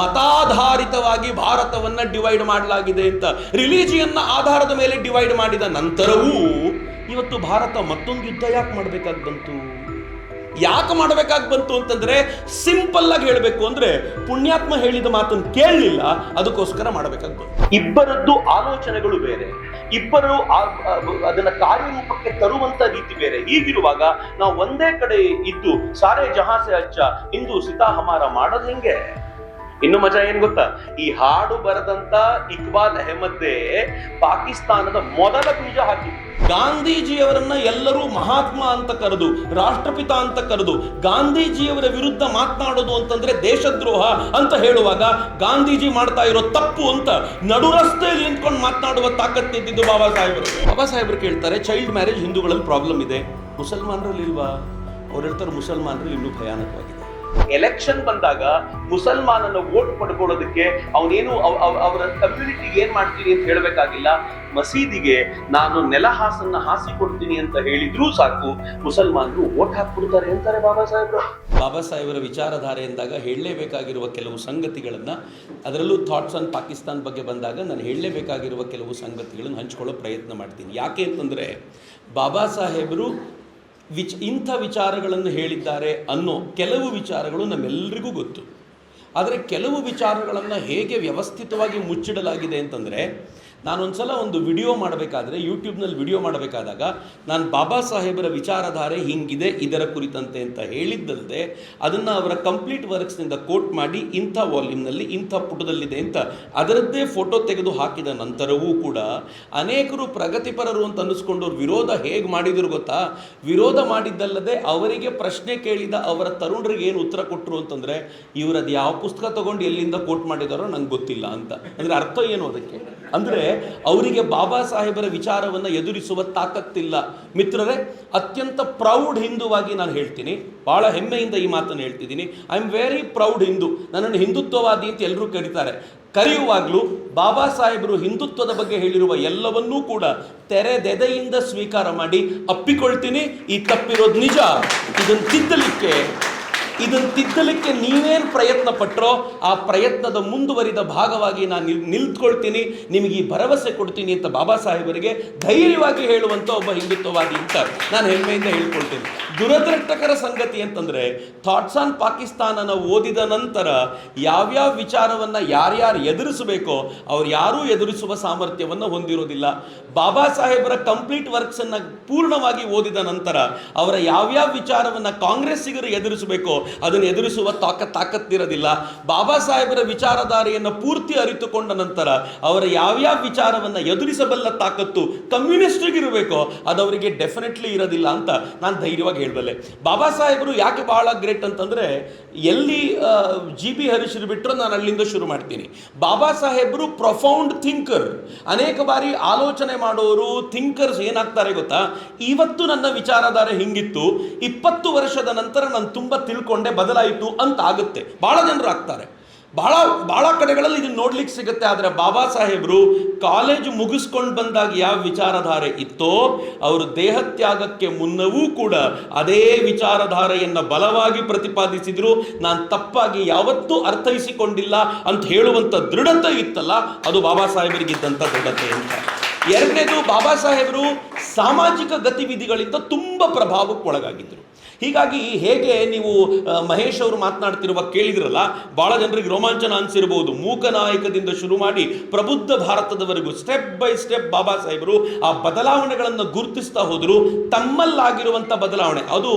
ಮತಾಧಾರಿತವಾಗಿ ಭಾರತವನ್ನು ಡಿವೈಡ್ ಮಾಡಲಾಗಿದೆ ಅಂತ ರಿಲಿಜಿಯನ್ನ ಆಧಾರದ ಮೇಲೆ ಡಿವೈಡ್ ಮಾಡಿದ ನಂತರವೂ ಇವತ್ತು ಭಾರತ ಮತ್ತೊಂದು ಯುದ್ಧ ಯಾಕೆ ಮಾಡಬೇಕಾಗಿ ಬಂತು? ಯಾಕೆ ಮಾಡಬೇಕಾಗಿ ಬಂತು ಅಂತಂದ್ರೆ ಸಿಂಪಲ್ ಆಗಿ ಹೇಳಬೇಕು ಅಂದ್ರೆ ಪುಣ್ಯಾತ್ಮ ಹೇಳಿದ ಮಾತನ್ನು ಕೇಳಲಿಲ್ಲ, ಅದಕ್ಕೋಸ್ಕರ ಮಾಡಬೇಕಾಗಿ ಬಂತು. ಇಬ್ಬರದ್ದು ಆಲೋಚನೆಗಳು ಬೇರೆ. ಇಬ್ಬರು ಅದನ್ನ ಕಾರ್ಯರೂಪಕ್ಕೆ ತರುವಂತ ರೀತಿ ಬೇರೆ. ಹೀಗಿರುವಾಗ ನಾವು ಒಂದೇ ಕಡೆ ಇದ್ದು, ಸಾರೇ ಜಹಾಸೆ ಅಚ್ಚ, ಇಂದು ಸಿತಾ ಹಮಾರ ಮಾಡೋದು ಹೆಂಗೆ? ಇನ್ನು ಮಜಾ ಏನ್ ಗೊತ್ತಾ? ಈ ಹಾಡು ಬರೆದಂತ ಇಕ್ಬಾಲ್ ಅಹಮದ್ದೇ ಪಾಕಿಸ್ತಾನದ ಮೊದಲ ಬೀಜ ಹಾಕಿ. ಗಾಂಧೀಜಿಯವರನ್ನ ಎಲ್ಲರೂ ಮಹಾತ್ಮ ಅಂತ ಕರೆದು, ರಾಷ್ಟ್ರಪಿತ ಅಂತ ಕರೆದು, ಗಾಂಧೀಜಿಯವರ ವಿರುದ್ಧ ಮಾತನಾಡೋದು ಅಂತಂದ್ರೆ ದೇಶದ್ರೋಹ ಅಂತ ಹೇಳುವಾಗ ಗಾಂಧೀಜಿ ಮಾಡ್ತಾ ಇರೋ ತಪ್ಪು ಅಂತ ನಡು ರಸ್ತೆಯಲ್ಲಿ ನಿಂತ್ಕೊಂಡು ಮಾತನಾಡುವ ಇದ್ದಿದ್ದು ಬಾಬಾ ಸಾಹೇಬರು. ಬಾಬಾ ಸಾಹೇಬರು ಕೇಳ್ತಾರೆ ಚೈಲ್ಡ್ ಮ್ಯಾರೇಜ್ ಹಿಂದೂಗಳಲ್ಲಿ ಪ್ರಾಬ್ಲಮ್ ಇದೆ. ಮುಸಲ್ಮಾನರಲ್ಲಿ ಇಲ್ವಾ ಅವ್ರು ಹೇಳ್ತಾರೆ ಮುಸಲ್ಮಾನರಲ್ಲಿ ಇನ್ನೂ ಭಯಾನಕವಾಗಿದೆ ಎಲೆಕ್ಷನ್ ಬಂದಾಗ ಮುಸಲ್ಮಾನನ ವೋಟ್ ಪಡ್ಕೊಳ್ಳೋದಕ್ಕೆ ಅವನೇನು ಅವರ ಕಮ್ಯುನಿಟಿ ಏನ್ ಮಾಡ್ತೀನಿ ಅಂತ ಹೇಳಬೇಕಾಗಿಲ್ಲ? ಮಸೀದಿಗೆ ನಾನು ನೆಲಹಾಸನ್ನ ಹಾಸಿಕೊಡ್ತೀನಿ ಅಂತ ಹೇಳಿದ್ರೂ ಸಾಕು ಮುಸಲ್ಮಾನರು ವೋಟ್ ಹಾಕ್ಬಿಡ್ತಾರೆ ಅಂತಾರೆ ಬಾಬಾ ಸಾಹೇಬ್ರು. ಬಾಬಾ ಸಾಹೇಬರ ವಿಚಾರಧಾರೆ ಎಂದಾಗ ಹೇಳಲೇಬೇಕಾಗಿರುವ ಕೆಲವು ಸಂಗತಿಗಳನ್ನ, ಅದರಲ್ಲೂ ಥಾಟ್ಸ್ ಆನ್ ಪಾಕಿಸ್ತಾನ್ ಬಗ್ಗೆ ಬಂದಾಗ ನಾನು ಹೇಳಲೇಬೇಕಾಗಿರುವ ಕೆಲವು ಸಂಗತಿಗಳನ್ನು ಹಂಚ್ಕೊಳ್ಳೋ ಪ್ರಯತ್ನ ಮಾಡ್ತೀನಿ. ಯಾಕೆ ಅಂತಂದ್ರೆ, ಬಾಬಾ ಸಾಹೇಬರು ವಿಚ್, ಇಂಥ ವಿಚಾರಗಳನ್ನು ಹೇಳಿದ್ದಾರೆ ಅನ್ನೋ ಕೆಲವು ವಿಚಾರಗಳು ನಮ್ಮೆಲ್ಲರಿಗೂ ಗೊತ್ತು. ಆದರೆ ಕೆಲವು ವಿಚಾರಗಳನ್ನು ಹೇಗೆ ವ್ಯವಸ್ಥಿತವಾಗಿ ಮುಚ್ಚಿಡಲಾಗಿದೆ ಅಂತಂದರೆ ನಾನೊಂದ್ಸಲ ಒಂದು ವಿಡಿಯೋ ಮಾಡಬೇಕಾದ್ರೆ ಯೂಟ್ಯೂಬ್ನಲ್ಲಿ ವಿಡಿಯೋ ಮಾಡಬೇಕಾದಾಗ ನಾನು ಬಾಬಾ ಸಾಹೇಬರ ವಿಚಾರಧಾರೆ ಹಿಂಗಿದೆ, ಇದರ ಕುರಿತಂತೆ ಅಂತ ಹೇಳಿದ್ದಲ್ಲದೆ ಅದನ್ನು ಅವರ ಕಂಪ್ಲೀಟ್ ವರ್ಕ್ಸ್ನಿಂದ ಕೋಟ್ ಮಾಡಿ ಇಂಥ ವಾಲ್ಯೂಮ್ನಲ್ಲಿ, ಇಂಥ ಪುಟದಲ್ಲಿದೆ ಅಂತ ಅದರದ್ದೇ ಫೋಟೋ ತೆಗೆದು ಹಾಕಿದ ನಂತರವೂ ಕೂಡ ಅನೇಕರು ಪ್ರಗತಿಪರರು ಅಂತ ಅನ್ನಿಸ್ಕೊಂಡವ್ರು ವಿರೋಧ ಹೇಗೆ ಮಾಡಿದ್ರು ಗೊತ್ತಾ? ವಿರೋಧ ಮಾಡಿದ್ದಲ್ಲದೆ ಅವರಿಗೆ ಪ್ರಶ್ನೆ ಕೇಳಿದ ಅವರ ತರುಣರಿಗೆ ಏನು ಉತ್ತರ ಕೊಟ್ಟರು ಅಂತಂದರೆ ಇವರದು ಯಾವ ಪುಸ್ತಕ ತಗೊಂಡು ಎಲ್ಲಿಂದ ಕೋಟ್ ಮಾಡಿದಾರೋ ನಂಗೆ ಗೊತ್ತಿಲ್ಲ ಅಂತ. ಅಂದರೆ ಅರ್ಥ ಏನು ಅದಕ್ಕೆ? ಅಂದರೆ ಅವರಿಗೆ ಬಾಬಾ ಸಾಹೇಬರ ವಿಚಾರವನ್ನು ಎದುರಿಸುವ ತಾಕತ್ತಿಲ್ಲ. ಮಿತ್ರರೇ, ಅತ್ಯಂತ ಪ್ರೌಡ್ ಹಿಂದುವಾಗಿ ನಾನು ಹೇಳ್ತೀನಿ. ಭಾಳ ಹೆಮ್ಮೆಯಿಂದ ಈ ಮಾತನ್ನು ಹೇಳ್ತಿದ್ದೀನಿ. I am very proud Hindu. ನನ್ನನ್ನು ಹಿಂದುತ್ವವಾದಿ ಅಂತ ಎಲ್ಲರೂ ಕರೀತಾರೆ. ಕರೆಯುವಾಗಲೂ ಬಾಬಾ ಸಾಹೇಬರು ಹಿಂದುತ್ವದ ಬಗ್ಗೆ ಹೇಳಿರುವ ಎಲ್ಲವನ್ನೂ ಕೂಡ ತೆರೆದೆದೆಯಿಂದ ಸ್ವೀಕಾರ ಮಾಡಿ ಅಪ್ಪಿಕೊಳ್ತೀನಿ. ಈ ತಪ್ಪಿರೋದು ನಿಜ. ಇದನ್ನು ತಿದ್ದಲಿಕ್ಕೆ ಇದನ್ನು ತಿದ್ದಲಿಕ್ಕೆ ನೀವೇನು ಪ್ರಯತ್ನ ಪಟ್ಟರೋ ಆ ಪ್ರಯತ್ನದ ಮುಂದುವರಿದ ಭಾಗವಾಗಿ ನಾನು ನಿಲ್, ನಿಲ್ತ್ಕೊಳ್ತೀನಿ. ನಿಮಗೆ ಈ ಭರವಸೆ ಕೊಡ್ತೀನಿ ಅಂತ ಬಾಬಾ ಸಾಹೇಬರಿಗೆ ಧೈರ್ಯವಾಗಿ ಹೇಳುವಂಥ ಒಬ್ಬ ಹಿಂದುತ್ವವಾದಿ ಅಂತ ನಾನು ಹೆಮ್ಮೆಯಿಂದ ಹೇಳ್ಕೊಳ್ತೀನಿ. ದುರದೃಷ್ಟಕರ ಸಂಗತಿ ಅಂತಂದರೆ, ಥಾಟ್ಸ್ ಆನ್ ಪಾಕಿಸ್ತಾನನ ಓದಿದ ನಂತರ ಯಾವ್ಯಾವ ವಿಚಾರವನ್ನು ಯಾರ್ಯಾರು ಎದುರಿಸಬೇಕೋ, ಅವ್ರು ಯಾರೂ ಎದುರಿಸುವ ಸಾಮರ್ಥ್ಯವನ್ನು ಹೊಂದಿರೋದಿಲ್ಲ. ಬಾಬಾ ಸಾಹೇಬರ ಕಂಪ್ಲೀಟ್ ವರ್ಕ್ಸನ್ನು ಪೂರ್ಣವಾಗಿ ಓದಿದ ನಂತರ, ಅವರ ಯಾವ್ಯಾವ ವಿಚಾರವನ್ನು ಕಾಂಗ್ರೆಸ್ಸಿಗರು ಎದುರಿಸಬೇಕೋ ಅದನ್ನು ಎದುರಿಸುವ ತಾಕ ತಾಕತ್ತಿರೋದಿಲ್ಲ. ಬಾಬಾ ಸಾಹೇಬರ ವಿಚಾರಧಾರೆಯನ್ನು ಪೂರ್ತಿ ಅರಿತುಕೊಂಡ ನಂತರ ಅವರ ಯಾವ್ಯಾವ ವಿಚಾರವನ್ನು ಎದುರಿಸಬಲ್ಲ ತಾಕತ್ತು ಕಮ್ಯುನಿಸ್ಟ್ರಿಗಿರಬೇಕೋ ಅದು ಅವರಿಗೆ ಡೆಫಿನೆಟ್ಲಿ ಇರೋದಿಲ್ಲ ಅಂತ ನಾನು ಧೈರ್ಯವಾಗಿ ಹೇಳಬಲ್ಲೆ. ಬಾಬಾ ಸಾಹೇಬರು ಯಾಕೆ ಬಹಳ ಗ್ರೇಟ್ ಅಂತಂದರೆ ಎಲ್ಲಿ ಜಿ ಬಿ ಹರೀಶ್ರು ಬಿಟ್ಟರು ನಾನು ಅಲ್ಲಿಂದ ಶುರು ಮಾಡ್ತೀನಿ. ಬಾಬಾ ಸಾಹೇಬರು ಪ್ರೊಫೌಂಡ್ ಥಿಂಕರ್ ಅನೇಕ ಬಾರಿ ಆಲೋಚನೆ ಮಾಡೋರು ಥಿಂಕರ್ಸ್ ಏನಾಗ್ತಾರೆ ಗೊತ್ತಾ? ಇವತ್ತು ನನ್ನ ವಿಚಾರಧಾರೆ ಹಿಂಗಿತ್ತು. ಇಪ್ಪತ್ತು ವರ್ಷದ ನಂತರ ನಾನು ತುಂಬ ತಿಳ್ಕೊಂಡೆ ಬದಲಾಯಿತು ಅಂತ ಆಗುತ್ತೆ ಭಾಳ ಜನರು ಆಗ್ತಾರೆ. ಬಹಳ ಬಹಳ ಕಡೆಗಳಲ್ಲಿ ಇದನ್ನು ನೋಡ್ಲಿಕ್ಕೆ ಸಿಗುತ್ತೆ. ಆದರೆ ಬಾಬಾ ಸಾಹೇಬರು ಕಾಲೇಜು ಮುಗಿಸ್ಕೊಂಡು ಬಂದಾಗ ಯಾವ ವಿಚಾರಧಾರೆ ಇತ್ತೋ, ಅವರು ದೇಹತ್ಯಾಗಕ್ಕೆ ಮುನ್ನವೂ ಕೂಡ ಅದೇ ವಿಚಾರಧಾರೆಯನ್ನು ಬಲವಾಗಿ ಪ್ರತಿಪಾದಿಸಿದ್ರು. ನಾನು ತಪ್ಪಾಗಿ ಯಾವತ್ತೂ ಅರ್ಥೈಸಿಕೊಂಡಿಲ್ಲ ಅಂತ ಹೇಳುವಂಥ ದೃಢತೆ ಇತ್ತಲ್ಲ, ಅದು ಬಾಬಾ ಸಾಹೇಬರಿಗಿದ್ದಂಥ ದೃಢತೆ ಅಂತ. ಎರಡನೇದು, ಬಾಬಾ ಸಾಹೇಬರು ಸಾಮಾಜಿಕ ಗತಿವಿಧಿಗಳಿಂದ ತುಂಬ ಪ್ರಭಾವಕ್ಕೆ ಒಳಗಾಗಿದ್ದರು ಹೀಗಾಗಿ ಹೇಗೆ ನೀವು ಮಹೇಶ್ ಅವರು ಮಾತನಾಡ್ತಿರುವ ಕೇಳಿದ್ರಲ್ಲ, ಬಹಳ ಜನರಿಗೆ ರೋಮಾಂಚನ ಅನ್ಸಿರ್ಬೋದು. ಮೂಕ ನಾಯಕದಿಂದ ಶುರು ಮಾಡಿ ಪ್ರಬುದ್ಧ ಭಾರತದವರೆಗೂ ಸ್ಟೆಪ್ ಬೈ ಸ್ಟೆಪ್ ಬಾಬಾ ಸಾಹೇಬರು ಆ ಬದಲಾವಣೆಗಳನ್ನು ಗುರುತಿಸ್ತಾ ಹೋದರು. ತಮ್ಮಲ್ಲಾಗಿರುವಂಥ ಬದಲಾವಣೆ, ಅದು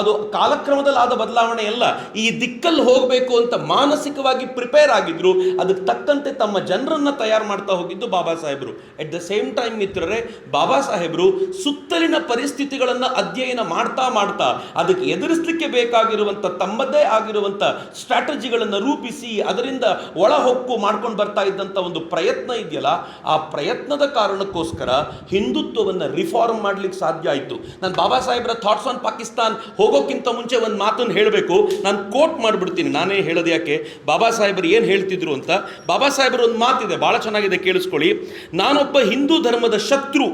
ಅದು ಕಾಲಕ್ರಮದಲ್ಲಾದ ಬದಲಾವಣೆ ಅಲ್ಲ. ಈ ದಿಕ್ಕಲ್ಲಿ ಹೋಗಬೇಕು ಅಂತ ಮಾನಸಿಕವಾಗಿ ಪ್ರಿಪೇರ್ ಆಗಿದ್ರು, ಅದಕ್ಕೆ ತಕ್ಕಂತೆ ತಮ್ಮ ಜನರನ್ನು ತಯಾರು ಮಾಡ್ತಾ ಹೋಗಿದ್ದು ಬಾಬಾ ಸಾಹೇಬರು. ಎಟ್ ದ ಸೇಮ್ ಟೈಮ್ ಮಿತ್ರರೇ, ಬಾಬಾ ಸಾಹೇಬರು ಸುತ್ತಲಿನ ಪರಿಸ್ಥಿತಿಗಳನ್ನು ಅಧ್ಯಯನ ಮಾಡ್ತಾ ಮಾಡ್ತಾ ಅದಕ್ಕೆ ಎದುರಿಸಲಿಕ್ಕೆ ಬೇಕಾಗಿರುವಂಥ ತಮ್ಮದೇ ಆಗಿರುವಂಥ ಸ್ಟ್ರಾಟಜಿಗಳನ್ನು ರೂಪಿಸಿ, ಅದರಿಂದ ಒಳಹೊಕ್ಕು ಮಾಡ್ಕೊಂಡು ಬರ್ತಾ ಇದ್ದಂಥ ಒಂದು ಪ್ರಯತ್ನ ಇದೆಯಲ್ಲ, ಆ ಪ್ರಯತ್ನದ ಕಾರಣಕ್ಕೋಸ್ಕರ ಹಿಂದುತ್ವವನ್ನು ರಿಫಾರ್ಮ್ ಮಾಡಲಿಕ್ಕೆ ಸಾಧ್ಯ ಆಯಿತು. ನಾನು ಬಾಬಾ ಸಾಹೇಬ್ರ ಥಾಟ್ಸ್ ಆನ್ ಪಾಕಿಸ್ತಾನ್ ಹೋಗೋಕ್ಕಿಂತ ಮುಂಚೆ ಒಂದು ಮಾತನ್ನು ಹೇಳಬೇಕು. ನಾನು ಕೋಟ್ ಮಾಡಿಬಿಡ್ತೀನಿ, ನಾನೇ ಹೇಳೋದು ಯಾಕೆ? ಬಾಬಾ ಸಾಹೇಬರು ಏನು ಹೇಳ್ತಿದ್ರು ಅಂತ. ಬಾಬಾ ಸಾಹೇಬರು ಒಂದು ಮಾತಿದೆ, ಭಾಳ ಚೆನ್ನಾಗಿದೆ ಕೇಳಿಸ್ಕೊಳ್ಳಿ. ನಾನೊಬ್ಬ ಹಿಂದೂ ಧರ್ಮದ ಶತ್ರು.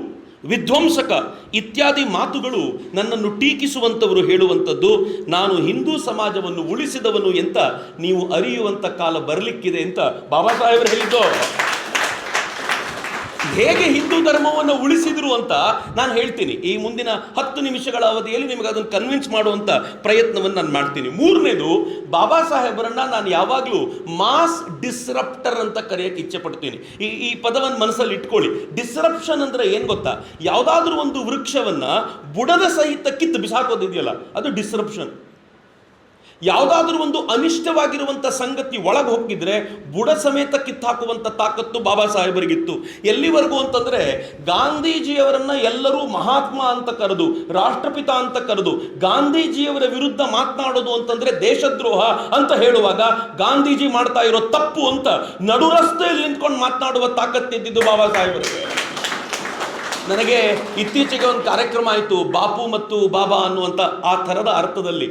ವಿಧ್ವಂಸಕ ಇತ್ಯಾದಿ ಮಾತುಗಳು ನನ್ನನ್ನು ಟೀಕಿಸುವಂಥವರು ಹೇಳುವಂಥದ್ದು, ನಾನು ಹಿಂದೂ ಸಮಾಜವನ್ನು ಉಳಿಸಿದವನು ಅಂತ ನೀವು ಅರಿಯುವಂಥ ಕಾಲ ಬರಲಿಕ್ಕಿದೆ ಅಂತ ಬಾಬಾ ಸಾಹೇಬರು ಹೇಳಿದ್ದು. ಹೇಗೆ ಹಿಂದೂ ಧರ್ಮವನ್ನು ಉಳಿಸಿದ್ರು ಅಂತ ನಾನು ಹೇಳ್ತೀನಿ. ಈ ಮುಂದಿನ ಹತ್ತು ನಿಮಿಷಗಳ ಅವಧಿಯಲ್ಲಿ ನಿಮಗೆ ಅದನ್ನು ಕನ್ವಿನ್ಸ್ ಮಾಡುವಂಥ ಪ್ರಯತ್ನವನ್ನು ನಾನು ಮಾಡ್ತೀನಿ. ಮೂರನೇದು, ಬಾಬಾ ಸಾಹೇಬರನ್ನ ನಾನು ಯಾವಾಗಲೂ ಮಾಸ್ ಡಿಸ್ರಪ್ಟರ್ ಅಂತ ಕರೆಯೋಕ್ಕೆ ಇಚ್ಛೆ ಪಡ್ತೀನಿ ಈ ಈ ಪದವನ್ನು ಮನಸ್ಸಲ್ಲಿ ಇಟ್ಕೊಳ್ಳಿ. ಡಿಸ್ರಪ್ಷನ್ ಅಂದ್ರೆ ಏನು ಗೊತ್ತಾ? ಯಾವುದಾದ್ರೂ ಒಂದು ವೃಕ್ಷವನ್ನ ಬುಡದ ಸಹಿತ ಕಿತ್ತು ಬಿಸಾಕೋದಿದೆಯಲ್ಲ, ಅದು ಡಿಸ್ರಪ್ಷನ್ ಯಾವುದಾದ್ರೂ ಒಂದು ಅನಿಷ್ಟವಾಗಿರುವಂಥ ಸಂಗತಿ ಒಳಗೆ ಹೋಗಿದ್ರೆ ಬುಡ ಸಮೇತ ಕಿತ್ತಾಕುವಂಥ ತಾಕತ್ತು ಬಾಬಾ ಸಾಹೇಬರಿಗಿತ್ತು. ಎಲ್ಲಿವರೆಗೂ ಅಂತಂದ್ರೆ ಗಾಂಧೀಜಿಯವರನ್ನ ಎಲ್ಲರೂ ಮಹಾತ್ಮ ಅಂತ ಕರೆದು, ರಾಷ್ಟ್ರಪಿತ ಅಂತ ಕರೆದು, ಗಾಂಧೀಜಿಯವರ ವಿರುದ್ಧ ಮಾತನಾಡೋದು ಅಂತಂದ್ರೆ ದೇಶದ್ರೋಹ ಅಂತ ಹೇಳುವಾಗ ಗಾಂಧೀಜಿ ಮಾಡ್ತಾ ಇರೋ ತಪ್ಪು ಅಂತ ನಡು ರಸ್ತೆಯಲ್ಲಿ ನಿಂತ್ಕೊಂಡು ಮಾತನಾಡುವ ತಾಕತ್ತಿದ್ದಿದ್ದು ಬಾಬಾ ಸಾಹೇಬರಿಗೆ ನನಗೆ ಇತ್ತೀಚೆಗೆ ಒಂದು ಕಾರ್ಯಕ್ರಮ ಆಯಿತು, ಬಾಪು ಮತ್ತು ಬಾಬಾ ಅನ್ನುವಂಥ ಆ ಥರದ ಅರ್ಥದಲ್ಲಿ.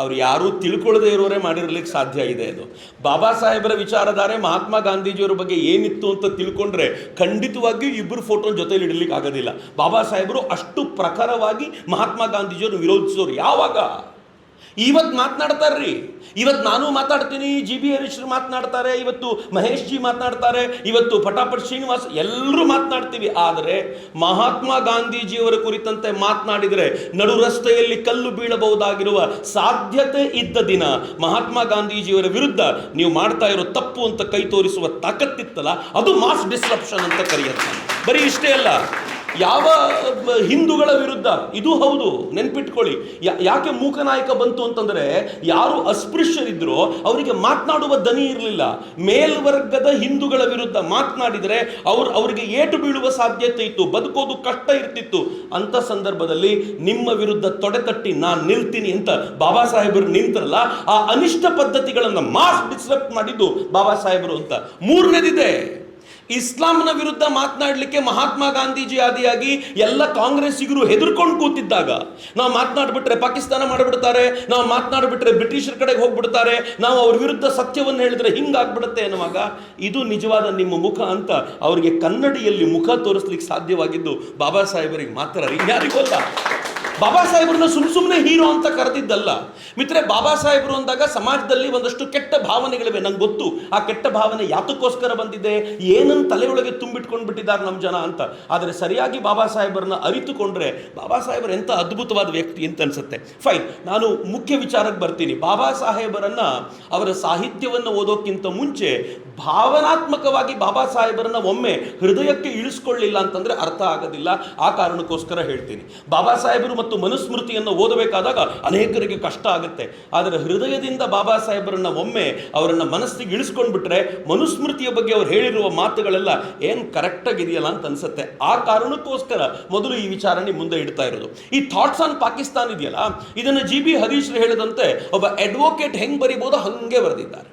ಅವ್ರು ಯಾರೂ ತಿಳ್ಕೊಳ್ಳದೆ ಇರೋರೇ ಮಾಡಿರ್ಲಿಕ್ಕೆ ಸಾಧ್ಯ ಇದೆ ಅದು. ಬಾಬಾ ಸಾಹೇಬರ ವಿಚಾರಧಾರೆ ಮಹಾತ್ಮ ಗಾಂಧೀಜಿಯವರ ಬಗ್ಗೆ ಏನಿತ್ತು ಅಂತ ತಿಳ್ಕೊಂಡ್ರೆ ಖಂಡಿತವಾಗಿಯೂ ಇಬ್ಬರು ಫೋಟೋ ಜೊತೆಲಿ ಇಡಲಿಕ್ಕೆ ಆಗೋದಿಲ್ಲ. ಬಾಬಾ ಸಾಹೇಬರು ಅಷ್ಟು ಪ್ರಖರವಾಗಿ ಮಹಾತ್ಮ ಗಾಂಧೀಜಿಯವರು ವಿರೋಧಿಸೋರು ಯಾವಾಗ? ಇವತ್ತು ಮಾತನಾಡ್ತಾರ್ರಿ. ಇವತ್ತು ನಾನು ಮಾತಾಡ್ತೀನಿ, ಜಿ ಬಿ ಹರೀಶ್ರು ಮಾತನಾಡ್ತಾರೆ, ಇವತ್ತು ಮಹೇಶ್ ಜಿ ಮಾತನಾಡ್ತಾರೆ, ಇವತ್ತು ಪಟಾಪಟ್ ಶ್ರೀನಿವಾಸ್ ಎಲ್ಲರೂ ಮಾತನಾಡ್ತೀವಿ. ಆದರೆ ಮಹಾತ್ಮ ಗಾಂಧೀಜಿಯವರ ಕುರಿತಂತೆ ಮಾತನಾಡಿದರೆ ನಡು ರಸ್ತೆಯಲ್ಲಿ ಕಲ್ಲು ಬೀಳಬಹುದಾಗಿರುವ ಸಾಧ್ಯತೆ ಇದ್ದ ದಿನ ಮಹಾತ್ಮ ಗಾಂಧೀಜಿಯವರ ವಿರುದ್ಧ ನೀವು ಮಾಡ್ತಾ ಇರೋ ತಪ್ಪು ಅಂತ ಕೈ ತೋರಿಸುವ ತಾಕತ್ತಿತ್ತಲ್ಲ, ಅದು ಮಾಸ್ ಡಿಸ್ರಪ್ಷನ್ ಅಂತ ಕರೆಯುತ್ತೆ ಬರೀ ಇಷ್ಟೇ ಅಲ್ಲ. ಯಾವ ಹಿಂದೂಗಳ ವಿರುದ್ಧ? ಇದು ಹೌದು, ನೆನ್ಪಿಟ್ಕೊಳ್ಳಿ. ಯಾಕೆ ಯಾಕೆ ಮೂಕನಾಯಕ ಬಂತು ಅಂತಂದ್ರೆ, ಯಾರು ಅಸ್ಪೃಶ್ಯರಿದ್ರೋ ಅವರಿಗೆ ಮಾತನಾಡುವ ದನಿ ಇರಲಿಲ್ಲ. ಮೇಲ್ವರ್ಗದ ಹಿಂದೂಗಳ ವಿರುದ್ಧ ಮಾತನಾಡಿದರೆ ಅವ್ರು, ಅವರಿಗೆ ಏಟು ಬೀಳುವ ಸಾಧ್ಯತೆ ಇತ್ತು, ಬದುಕೋದು ಕಷ್ಟ ಇರ್ತಿತ್ತು. ಅಂತ ಸಂದರ್ಭದಲ್ಲಿ ನಿಮ್ಮ ವಿರುದ್ಧ ತೊಡೆತಟ್ಟಿ ನಾನು ನಿಲ್ತೀನಿ ಅಂತ ಬಾಬಾ ಸಾಹೇಬರು ನಿಂತರಲ್ಲ, ಆ ಅನಿಷ್ಟ ಪದ್ಧತಿಗಳನ್ನು ಮಾಸ್ ಡಿಸ್ಟ್ರಪ್ಟ್ ಮಾಡಿದ್ದು ಬಾಬಾ ಸಾಹೇಬರು ಅಂತ. ಮೂರನೇದಿದೆ. ಇಸ್ಲಾಂನ ವಿರುದ್ಧ ಮಾತನಾಡಲಿಕ್ಕೆ ಮಹಾತ್ಮ ಗಾಂಧೀಜಿ ಆದಿಯಾಗಿ ಎಲ್ಲ ಕಾಂಗ್ರೆಸ್ಸಿಗರು ಹೆದರ್ಕೊಂಡು ಕೂತಿದ್ದಾಗ ನಾವು ಮಾತನಾಡ್ಬಿಟ್ರೆ ಪಾಕಿಸ್ತಾನ ಮಾಡಿಬಿಡ್ತಾರೆ, ನಾವು ಮಾತನಾಡ್ಬಿಟ್ರೆ ಬ್ರಿಟಿಷರ ಕಡೆಗೆ ಹೋಗ್ಬಿಡ್ತಾರೆ, ನಾವು ಅವ್ರ ವಿರುದ್ಧ ಸತ್ಯವನ್ನು ಹೇಳಿದ್ರೆ ಹಿಂಗಾಗ್ಬಿಡುತ್ತೆ ಅನ್ನುವಾಗ ಇದು ನಿಜವಾದ ನಿಮ್ಮ ಮುಖ ಅಂತ ಅವರಿಗೆ ಕನ್ನಡಿಯಲ್ಲಿ ಮುಖ ತೋರಿಸ್ಲಿಕ್ಕೆ ಸಾಧ್ಯವಾಗಿದ್ದು ಬಾಬಾ ಸಾಹೇಬರಿಗೆ ಮಾತ್ರ ಯಾರಿಗೂ ಅಲ್ಲ. ಬಾಬಾ ಸಾಹೇಬ್ರನ್ನ ಸುಮ್ ಸುಮ್ಮನೆ ಹೀರೋ ಅಂತ ಕರೆದಿದ್ದಲ್ಲ. ಮಿತ್ರೆ ಬಾಬಾ ಸಾಹೇಬರು ಅಂದಾಗ ಸಮಾಜದಲ್ಲಿ ಒಂದಷ್ಟು ಕೆಟ್ಟ ಭಾವನೆಗಳಿವೆ. ನಂಗೆ ಗೊತ್ತು. ಆ ಕೆಟ್ಟ ಭಾವನೆ ಯಾತಕ್ಕೋಸ್ಕರ ಬಂದಿದೆ? ಏನನ್ನು ತಲೆಯೊಳಗೆ ತುಂಬಿಟ್ಕೊಂಡು ಬಿಟ್ಟಿದ್ದಾರೆ ನಮ್ಮ ಜನ ಅಂತ. ಆದರೆ ಸರಿಯಾಗಿ ಬಾಬಾ ಸಾಹೇಬರನ್ನ ಅರಿತುಕೊಂಡ್ರೆ ಬಾಬಾ ಸಾಹೇಬರು ಎಂಥ ಅದ್ಭುತವಾದ ವ್ಯಕ್ತಿ ಅಂತ ಅನ್ಸುತ್ತೆ. ಫೈನ್. ನಾನು ಮುಖ್ಯ ವಿಚಾರಕ್ಕೆ ಬರ್ತೀನಿ. ಬಾಬಾ ಸಾಹೇಬರನ್ನು ಅವರ ಸಾಹಿತ್ಯವನ್ನು ಓದೋಕ್ಕಿಂತ ಮುಂಚೆ ಭಾವನಾತ್ಮಕವಾಗಿ ಬಾಬಾ ಸಾಹೇಬರನ್ನ ಒಮ್ಮೆ ಹೃದಯಕ್ಕೆ ಇಳಿಸ್ಕೊಳ್ಳಿಲ್ಲ ಅಂತಂದ್ರೆ ಅರ್ಥ ಆಗೋದಿಲ್ಲ. ಆ ಕಾರಣಕ್ಕೋಸ್ಕರ ಹೇಳ್ತೀನಿ. ಬಾಬಾ ಸಾಹೇಬರು ಮತ್ತು ಮನುಸ್ಮೃತಿಯನ್ನು ಓದಬೇಕಾದಾಗ ಅನೇಕರಿಗೆ ಕಷ್ಟ ಆಗುತ್ತೆ. ಆದರೆ ಹೃದಯದಿಂದ ಬಾಬಾ ಸಾಹೇಬರನ್ನ ಒಮ್ಮೆ ಅವರನ್ನ ಮನಸ್ಸಿಗೆ ಇಳಿಸ್ಕೊಂಡು ಬಿಟ್ರೆ ಮನುಸ್ಮೃತಿಯ ಬಗ್ಗೆ ಅವ್ರು ಹೇಳಿರುವ ಮಾತುಗಳೆಲ್ಲ ಏನು ಕರೆಕ್ಟಾಗಿದೆಯಲ್ಲ ಅಂತ ಅನ್ಸುತ್ತೆ. ಆ ಕಾರಣಕ್ಕೋಸ್ಕರ ಮೊದಲು ಈ ವಿಚಾರಣೆ ಮುಂದೆ ಇಡ್ತಾ ಇರೋದು. ಈ ಥಾಟ್ಸ್ ಆನ್ ಪಾಕಿಸ್ತಾನ್ ಇದೆಯಲ್ಲ, ಇದನ್ನು ಜಿ ಬಿ ಹರೀಶ್ ಹೇಳಿದಂತೆ ಒಬ್ಬ ಅಡ್ವೊಕೇಟ್ ಹೆಂಗೆ ಬರಿಬೋದು ಹಂಗೆ ಬರೆದಿದ್ದಾರೆ.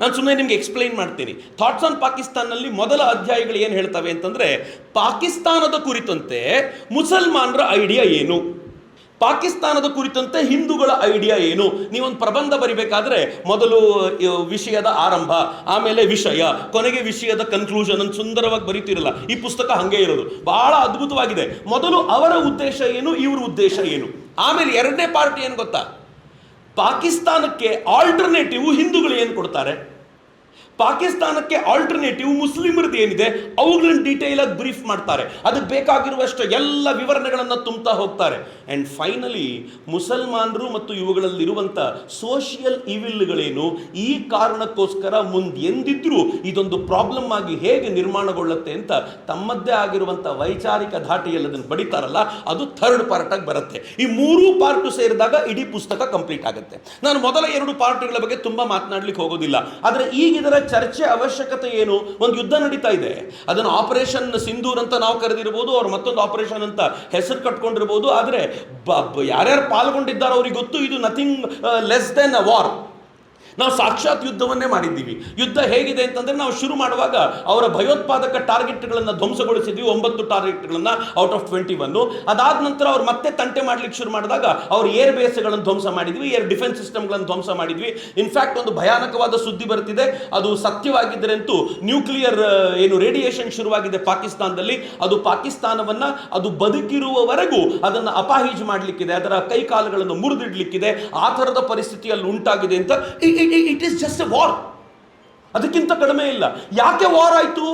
ನಾನು ಸುಮ್ಮನೆ ನಿಮ್ಗೆ ಎಕ್ಸ್ಪ್ಲೈನ್ ಮಾಡ್ತೀನಿ. ಥಾಟ್ಸ್ ಆನ್ ಪಾಕಿಸ್ತಾನ್ನಲ್ಲಿ ಮೊದಲ ಅಧ್ಯಾಯಗಳು ಏನು ಹೇಳ್ತವೆ ಅಂತಂದ್ರೆ, ಪಾಕಿಸ್ತಾನದ ಕುರಿತಂತೆ ಮುಸಲ್ಮಾನರ ಐಡಿಯಾ ಏನು? ಪಾಕಿಸ್ತಾನದ ಕುರಿತಂತೆ ಹಿಂದೂಗಳ ಐಡಿಯಾ ಏನು? ನೀವೊಂದು ಪ್ರಬಂಧ ಬರಿಬೇಕಾದ್ರೆ ಮೊದಲು ವಿಷಯದ ಆರಂಭ, ಆಮೇಲೆ ವಿಷಯ. ಕೊನೆಗೆ ವಿಷಯದ ಕನ್ಕ್ಲೂಷನ್ ಅಂತ ಸುಂದರವಾಗಿ ಬರೀತಿರಲ್ಲ. ಈ ಪುಸ್ತಕ ಹಂಗೆ ಇರೋದು. ಬಹಳ ಅದ್ಭುತವಾಗಿದೆ. ಮೊದಲು ಅವರ ಉದ್ದೇಶ ಏನು? ಇವ್ರ ಉದ್ದೇಶ ಏನು? ಆಮೇಲೆ ಎರಡನೇ ಪಾರ್ಟಿ ಏನು ಗೊತ್ತಾ? ಪಾಕಿಸ್ತಾನಕ್ಕೆ ಆಲ್ಟರ್ನೇಟಿವ್ ಹಿಂದೂಗಳು ಏನು ಕೊಡ್ತಾರೆ? ಪಾಕಿಸ್ತಾನಕ್ಕೆ ಆಲ್ಟರ್ನೇಟಿವ್ ಮುಸ್ಲಿಮರದ್ದು ಏನಿದೆ, ಅವುಗಳನ್ನ ಡೀಟೇಲ್ ಆಗಿ ಬ್ರೀಫ್ ಮಾಡ್ತಾರೆ. ಅದಕ್ಕೆ ಬೇಕಾಗಿರುವಷ್ಟು ಎಲ್ಲ ವಿವರಣೆಗಳನ್ನು ತುಂಬ್ತಾ ಹೋಗ್ತಾರೆ. ಆ್ಯಂಡ್ ಫೈನಲಿ ಮುಸಲ್ಮಾನರು ಮತ್ತು ಇವುಗಳಲ್ಲಿರುವಂಥ ಸೋಷಿಯಲ್ ಇವಿಲ್ಗಳೇನು ಈ ಕಾರಣಕ್ಕೋಸ್ಕರ ಮುಂದೆ ಎಂದಿದ್ರೂ ಇದೊಂದು ಪ್ರಾಬ್ಲಮ್ ಆಗಿ ಹೇಗೆ ನಿರ್ಮಾಣಗೊಳ್ಳುತ್ತೆ ಅಂತ ತಮ್ಮದ್ದೇ ಆಗಿರುವಂಥ ವೈಚಾರಿಕ ಧಾಟಿಯಲ್ಲಿ ಅದನ್ನು ಬಡಿತಾರಲ್ಲ, ಅದು ಥರ್ಡ್ ಪಾರ್ಟಾಗಿ ಬರುತ್ತೆ. ಈ ಮೂರೂ ಪಾರ್ಟು ಸೇರಿದಾಗ ಇಡೀ ಪುಸ್ತಕ ಕಂಪ್ಲೀಟ್ ಆಗುತ್ತೆ. ನಾನು ಮೊದಲ ಎರಡು ಪಾರ್ಟ್ಗಳ ಬಗ್ಗೆ ತುಂಬ ಮಾತನಾಡಲಿಕ್ಕೆ ಹೋಗೋದಿಲ್ಲ. ಆದರೆ ಈಗ ಇದರ ಚರ್ಚೆ ಅವಶ್ಯಕತೆ ಏನು? ಒಂದು ಯುದ್ಧ ನಡೀತಾ ಇದೆ. ಅದನ್ನು ಆಪರೇಷನ್ ಸಿಂಧೂರ್ ಅಂತ ನಾವು ಕರೆದಿರ್ಬೋದು, ಅವ್ರು ಮತ್ತೊಂದು ಆಪರೇಷನ್ ಅಂತ ಹೆಸರು ಕಟ್ಕೊಂಡಿರ್ಬೋದು. ಆದರೆ ಯಾರ್ಯಾರು ಪಾಲ್ಗೊಂಡಿದ್ದಾರೋ ಅವ್ರಿಗೆ ಗೊತ್ತು, ಇದು nothing less than a war ನಾವು ಸಾಕ್ಷಾತ್ ಯುದ್ಧವನ್ನೇ ಮಾಡಿದ್ದೀವಿ. ಯುದ್ಧ ಹೇಗಿದೆ ಅಂತಂದರೆ ನಾವು ಶುರು ಮಾಡುವಾಗ ಅವರ ಭಯೋತ್ಪಾದಕ ಟಾರ್ಗೆಟ್ಗಳನ್ನು ಧ್ವಂಸಗೊಳಿಸಿದ್ವಿ, ಒಂಬತ್ತು ಟಾರ್ಗೆಟ್ಗಳನ್ನು ಔಟ್ ಆಫ್ ಟ್ವೆಂಟಿ ಒನ್. ಅದಾದ ನಂತರ ಅವ್ರು ಮತ್ತೆ ತಂಟೆ ಮಾಡ್ಲಿಕ್ಕೆ ಶುರು ಮಾಡಿದಾಗ ಅವ್ರ ಏರ್ ಬೇಸ್ಗಳನ್ನು ಧ್ವಂಸ ಮಾಡಿದ್ವಿ, ಏರ್ ಡಿಫೆನ್ಸ್ ಸಿಸ್ಟಮ್ಗಳನ್ನು ಧ್ವಂಸ ಮಾಡಿದ್ವಿ. ಇನ್ಫ್ಯಾಕ್ಟ್ ಒಂದು ಭಯಾನಕವಾದ ಸುದ್ದಿ ಬರ್ತಿದೆ. ಅದು ಸತ್ಯವಾಗಿದ್ದರೆ ಅಂತೂ ನ್ಯೂಕ್ಲಿಯರ್ ಏನು ರೇಡಿಯೇಷನ್ ಶುರುವಾಗಿದೆ ಪಾಕಿಸ್ತಾನದಲ್ಲಿ. ಅದು ಪಾಕಿಸ್ತಾನವನ್ನ, ಅದು ಬದುಕಿರುವವರೆಗೂ ಅದನ್ನು ಅಪಾಹಿಜ್ ಮಾಡಲಿಕ್ಕಿದೆ. ಅದರ ಕೈ ಕಾಲುಗಳನ್ನು ಮುರಿದಿಡ್ಲಿಕ್ಕಿದೆ. ಆ ಥರದ ಪರಿಸ್ಥಿತಿಯಲ್ಲಿ ಉಂಟಾಗಿದೆ ಅಂತ it is just a war ಅದಕ್ಕಿಂತ ಕಡಿಮೆ ಇಲ್ಲ. ಯಾಕೆ ವಾರ್ ಆಯಿತು?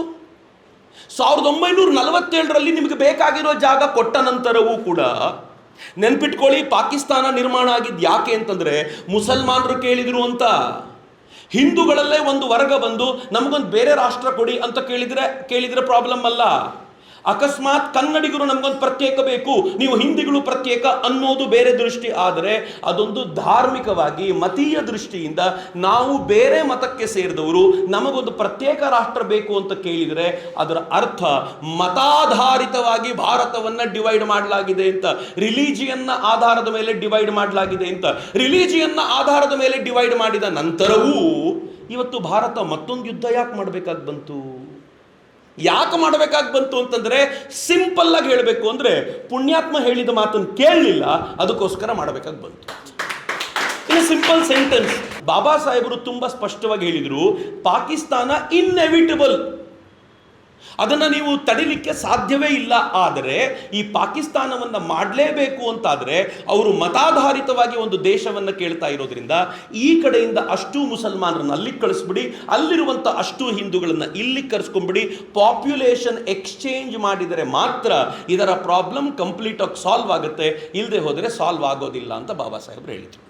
ಸಾವಿರದ ಒಂಬೈನೂರ ನಲವತ್ತೇಳರಲ್ಲಿ ನಿಮಗೆ ಬೇಕಾಗಿರೋ ಜಾಗ ಕೊಟ್ಟ ನಂತರವೂ ಕೂಡ ನೆನ್ಪಿಟ್ಕೊಳ್ಳಿ, ಪಾಕಿಸ್ತಾನ ನಿರ್ಮಾಣ ಆಗಿದ್ದು ಯಾಕೆ ಅಂತಂದ್ರೆ ಮುಸಲ್ಮಾನರು ಕೇಳಿದ್ರು ಅಂತ. ಹಿಂದೂಗಳಲ್ಲೇ ಒಂದು ವರ್ಗ ಬಂದು ನಮಗೊಂದು ಬೇರೆ ರಾಷ್ಟ್ರ ಕೊಡಿ ಅಂತ ಕೇಳಿದ್ರೆ, ಕೇಳಿದರೆ ಪ್ರಾಬ್ಲಮ್ ಅಲ್ಲ. ಅಕಸ್ಮಾತ್ ಕನ್ನಡಿಗರು ನಮಗೊಂದು ಪ್ರತ್ಯೇಕ ಬೇಕು, ನೀವು ಹಿಂದಿಗಳು ಪ್ರತ್ಯೇಕ ಅನ್ನೋದು ಬೇರೆ ದೃಷ್ಟಿ. ಆದರೆ ಅದೊಂದು ಧಾರ್ಮಿಕವಾಗಿ ಮತೀಯ ದೃಷ್ಟಿಯಿಂದ ನಾವು ಬೇರೆ ಮತಕ್ಕೆ ಸೇರಿದವರು ನಮಗೊಂದು ಪ್ರತ್ಯೇಕ ರಾಷ್ಟ್ರ ಬೇಕು ಅಂತ ಕೇಳಿದರೆ ಅದರ ಅರ್ಥ ಮತಾಧಾರಿತವಾಗಿ ಭಾರತವನ್ನು ಡಿವೈಡ್ ಮಾಡಲಾಗಿದೆ ಅಂತ, ರಿಲಿಜಿಯನ್ನ ಆಧಾರದ ಮೇಲೆ ಡಿವೈಡ್ ಮಾಡಲಾಗಿದೆ ಅಂತ, ರಿಲಿಜಿಯನ್ನ ಆಧಾರದ ಮೇಲೆ ಡಿವೈಡ್ ಮಾಡಿದ ನಂತರವೂ ಇವತ್ತು ಭಾರತ ಮತ್ತೊಂದು ಯುದ್ಧ ಯಾಕೆ ಮಾಡಬೇಕಾಗಿ ಬಂತು? ಯಾಕೆ ಮಾಡಬೇಕಾಗಿ ಬಂತು ಅಂತಂದ್ರೆ ಸಿಂಪಲ್ ಆಗಿ ಹೇಳಬೇಕು ಅಂದ್ರೆ ಪುಣ್ಯಾತ್ಮ ಹೇಳಿದ ಮಾತನ್ನು ಕೇಳಲಿಲ್ಲ, ಅದಕ್ಕೋಸ್ಕರ ಮಾಡಬೇಕಾಗಿ ಬಂತು. In simple sentence. ಬಾಬಾ ಸಾಹೇಬರು ತುಂಬಾ ಸ್ಪಷ್ಟವಾಗಿ ಹೇಳಿದರು, ಪಾಕಿಸ್ತಾನ ಇನ್ಎವಿಟಬಲ್ ಅದನ್ನು ನೀವು ತಡಿಲಿಕ್ಕೆ ಸಾಧ್ಯವೇ ಇಲ್ಲ. ಆದರೆ ಈ ಪಾಕಿಸ್ತಾನವನ್ನು ಮಾಡಲೇಬೇಕು ಅಂತಾದರೆ ಅವರು ಮತಾಧಾರಿತವಾಗಿ ಒಂದು ದೇಶವನ್ನು ಕೇಳ್ತಾ ಇರೋದ್ರಿಂದ ಈ ಕಡೆಯಿಂದ ಅಷ್ಟು ಮುಸಲ್ಮಾನರನ್ನು ಅಲ್ಲಿಗೆ ಕಳಿಸ್ಬಿಡಿ ಅಲ್ಲಿರುವಂಥ ಅಷ್ಟು ಹಿಂದೂಗಳನ್ನು ಇಲ್ಲಿ ಕರೆಸ್ಕೊಂಡ್ಬಿಡಿ. ಪಾಪ್ಯುಲೇಷನ್ ಎಕ್ಸ್ಚೇಂಜ್ ಮಾಡಿದರೆ ಮಾತ್ರ ಇದರ ಪ್ರಾಬ್ಲಮ್ ಕಂಪ್ಲೀಟ್ ಆಗಿ ಸಾಲ್ವ್ ಆಗುತ್ತೆ. ಇಲ್ಲದೆ ಹೋದರೆ ಸಾಲ್ವ್ ಆಗೋದಿಲ್ಲ ಅಂತ ಬಾಬಾ ಸಾಹೇಬ್ರು ಹೇಳಿದರು.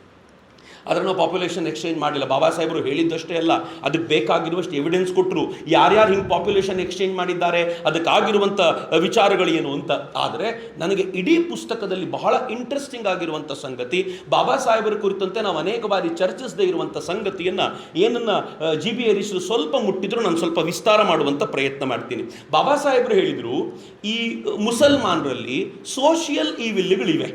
ನಾವು ಪಾಪ್ಯುಲೇಷನ್ ಎಕ್ಸ್ಚೇಂಜ್ ಮಾಡಿಲ್ಲ. ಬಾಬಾ ಸಾಹೇಬರು ಹೇಳಿದ್ದಷ್ಟೇ ಅಲ್ಲ, ಅದಕ್ಕೆ ಬೇಕಾಗಿರುವಷ್ಟು ಎವಿಡೆನ್ಸ್ ಕೊಟ್ಟರು ಯಾರ್ಯಾರು ಹಿಂಗೆ ಪಾಪ್ಯುಲೇಷನ್ ಎಕ್ಸ್ಚೇಂಜ್ ಮಾಡಿದ್ದಾರೆ ಅದಕ್ಕಾಗಿರುವಂಥ ವಿಚಾರಗಳು ಏನು ಅಂತ. ಆದರೆ ನನಗೆ ಇಡೀ ಪುಸ್ತಕದಲ್ಲಿ ಬಹಳ ಇಂಟ್ರೆಸ್ಟಿಂಗ್ ಆಗಿರುವಂಥ ಸಂಗತಿ, ಬಾಬಾ ಸಾಹೇಬರ ಕುರಿತಂತೆ ನಾವು ಅನೇಕ ಬಾರಿ ಚರ್ಚಿಸದೇ ಇರುವಂಥ ಸಂಗತಿಯನ್ನು ಏನನ್ನ ಜಿ ಬಿ ಹರೀಶರು ಸ್ವಲ್ಪ ಮುಟ್ಟಿದ್ರು ನಾನು ಸ್ವಲ್ಪ ವಿಸ್ತಾರ ಮಾಡುವಂಥ ಪ್ರಯತ್ನ ಮಾಡ್ತೀನಿ. ಬಾಬಾ ಸಾಹೇಬರು ಹೇಳಿದರು, ಈ ಮುಸಲ್ಮಾನರಲ್ಲಿ ಸೋಷಿಯಲ್ ಈವಿಲ್ಗಳಿವೆ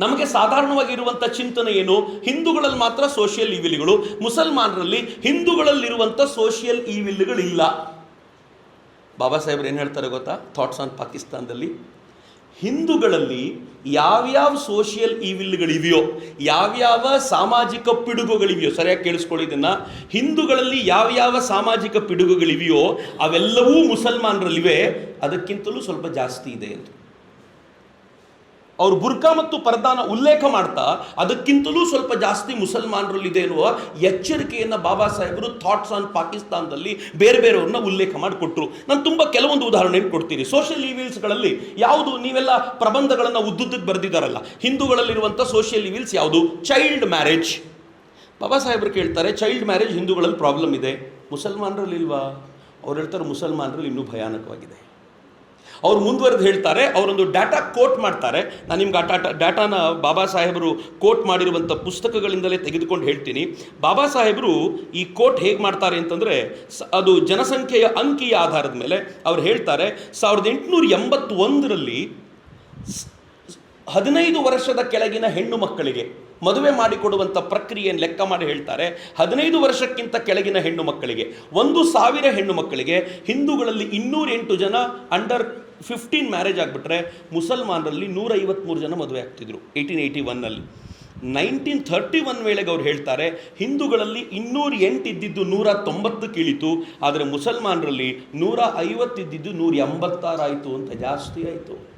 ನಮಗೆ ಸಾಧಾರಣವಾಗಿರುವಂಥ ಚಿಂತನೆ ಏನು? ಹಿಂದೂಗಳಲ್ಲಿ ಮಾತ್ರ ಸೋಷಿಯಲ್ ಈವಿಲ್ಗಳು ಮುಸಲ್ಮಾನರಲ್ಲಿ ಹಿಂದೂಗಳಲ್ಲಿರುವಂಥ ಸೋಷಿಯಲ್ ಈವಿಲ್ಗಳಿಲ್ಲ ಬಾಬಾ ಸಾಹೇಬ್ರು ಏನು ಹೇಳ್ತಾರೆ ಗೊತ್ತಾ? ಥಾಟ್ಸ್ ಆನ್ ಪಾಕಿಸ್ತಾನದಲ್ಲಿ? ಹಿಂದೂಗಳಲ್ಲಿ ಯಾವ್ಯಾವ ಸೋಷಿಯಲ್ ಈವಿಲ್ಗಳಿವೆಯೋ ಯಾವ್ಯಾವ ಸಾಮಾಜಿಕ ಪಿಡುಗುಗಳಿವೆಯೋ, ಸರಿಯಾಗಿ ಕೇಳಿಸ್ಕೊಳ್ಳಿ ಇದನ್ನ. ಹಿಂದೂಗಳಲ್ಲಿ ಯಾವ್ಯಾವ ಸಾಮಾಜಿಕ ಪಿಡುಗುಗಳಿವೆಯೋ, ಅವೆಲ್ಲವೂ ಮುಸಲ್ಮಾನರಲ್ಲಿವೆ. ಅದಕ್ಕಿಂತಲೂ ಸ್ವಲ್ಪ ಜಾಸ್ತಿ ಇದೆ ಅಂತ. ಅವರು ಬುರ್ಕಾ ಮತ್ತು ಪರ್ದಾನ ಉಲ್ಲೇಖ ಮಾಡ್ತಾ ಅದಕ್ಕಿಂತಲೂ ಸ್ವಲ್ಪ ಜಾಸ್ತಿ ಮುಸಲ್ಮಾನರಲ್ಲಿದೆ ಎನ್ನುವ ಎಚ್ಚರಿಕೆಯನ್ನು ಬಾಬಾ ಸಾಹೇಬರು ಥಾಟ್ಸ್ ಆನ್ ಪಾಕಿಸ್ತಾನದಲ್ಲಿ ಬೇರೆ ಬೇರೆಯವ್ರನ್ನ ಉಲ್ಲೇಖ ಮಾಡಿಕೊಟ್ರು. ನಾನು ತುಂಬ ಕೆಲವೊಂದು ಉದಾಹರಣೆ ಕೊಡ್ತೀನಿ. ಸೋಷಿಯಲ್ ಈವಿಲ್ಸ್ಗಳಲ್ಲಿ ಯಾವುದು ನೀವೆಲ್ಲ ಪ್ರಬಂಧಗಳನ್ನು ಉದ್ದುದ್ದಕ್ಕೆ ಬರೆದಿದ್ದಾರಲ್ಲ ಹಿಂದೂಗಳಲ್ಲಿರುವಂಥ ಸೋಷಿಯಲ್ ಇವಿಲ್ಸ್ ಯಾವುದು? ಚೈಲ್ಡ್ ಮ್ಯಾರೇಜ್ ಬಾಬಾ ಸಾಹೇಬರು ಕೇಳ್ತಾರೆ ಚೈಲ್ಡ್ ಮ್ಯಾರೇಜ್ ಹಿಂದೂಗಳಲ್ಲಿ ಪ್ರಾಬ್ಲಮ್ ಇದೆ. ಮುಸಲ್ಮಾನರಲ್ಲಿಲ್ವಾ? ಅವ್ರು ಹೇಳ್ತಾರೆ ಮುಸಲ್ಮಾನರಲ್ಲಿ ಇನ್ನೂ ಭಯಾನಕವಾಗಿದೆ. ಅವ್ರು ಮುಂದುವರೆದು ಹೇಳ್ತಾರೆ, ಅವರೊಂದು ಡಾಟಾ ಕೋಟ್ ಮಾಡ್ತಾರೆ. ನಾನು ನಿಮ್ಗೆ ಆ ಡಾಟಾ ಡಾಟಾನ ಬಾಬಾ ಸಾಹೇಬರು ಕೋಟ್ ಮಾಡಿರುವಂಥ ಪುಸ್ತಕಗಳಿಂದಲೇ ತೆಗೆದುಕೊಂಡು ಹೇಳ್ತೀನಿ. ಬಾಬಾ ಸಾಹೇಬರು ಈ ಕೋಟ್ ಹೇಗೆ ಮಾಡ್ತಾರೆ ಅಂತಂದರೆ ಅದು ಜನಸಂಖ್ಯೆಯ ಅಂಕಿಯ ಆಧಾರದ ಮೇಲೆ ಅವ್ರು ಹೇಳ್ತಾರೆ, ಸಾವಿರದ ಎಂಟುನೂರ ಎಂಬತ್ತೊಂದರಲ್ಲಿ ಹದಿನೈದು ವರ್ಷದ ಕೆಳಗಿನ ಹೆಣ್ಣು ಮಕ್ಕಳಿಗೆ ಮದುವೆ ಮಾಡಿಕೊಡುವಂಥ ಪ್ರಕ್ರಿಯೆಯನ್ನು ಲೆಕ್ಕ ಮಾಡಿ ಹೇಳ್ತಾರೆ. ಹದಿನೈದು ವರ್ಷಕ್ಕಿಂತ ಕೆಳಗಿನ ಹೆಣ್ಣು ಮಕ್ಕಳಿಗೆ, ಒಂದು ಸಾವಿರ ಹೆಣ್ಣು ಮಕ್ಕಳಿಗೆ ಹಿಂದೂಗಳಲ್ಲಿ ಇನ್ನೂರೆಂಟು ಜನ ಅಂಡರ್ ಫಿಫ್ಟೀನ್ ಮ್ಯಾರೇಜ್ ಆಗಿಬಿಟ್ರೆ ಮುಸಲ್ಮಾನರಲ್ಲಿ ನೂರ ಐವತ್ತ್ಮೂರು ಜನ ಮದುವೆ ಆಗ್ತಿದ್ರು ಏಯ್ಟೀನ್ ಏಯ್ಟಿ ಒನ್ನಲ್ಲಿ ನೈನ್ಟೀನ್ ಥರ್ಟಿ ಒನ್ ವೇಳೆಗೆ ಅವ್ರು ಹೇಳ್ತಾರೆ, ಹಿಂದೂಗಳಲ್ಲಿ ಇನ್ನೂರ ಎಂಟು ಇದ್ದಿದ್ದು ನೂರ ತೊಂಬತ್ತು ಇಳಿತು ಆದರೆ ಮುಸಲ್ಮಾನರಲ್ಲಿ ನೂರ ಐವತ್ತಿದ್ದಿದ್ದು ನೂರ ಎಂಬತ್ತಾರು ಆಯಿತು ಅಂತ ಜಾಸ್ತಿ ಆಯಿತು.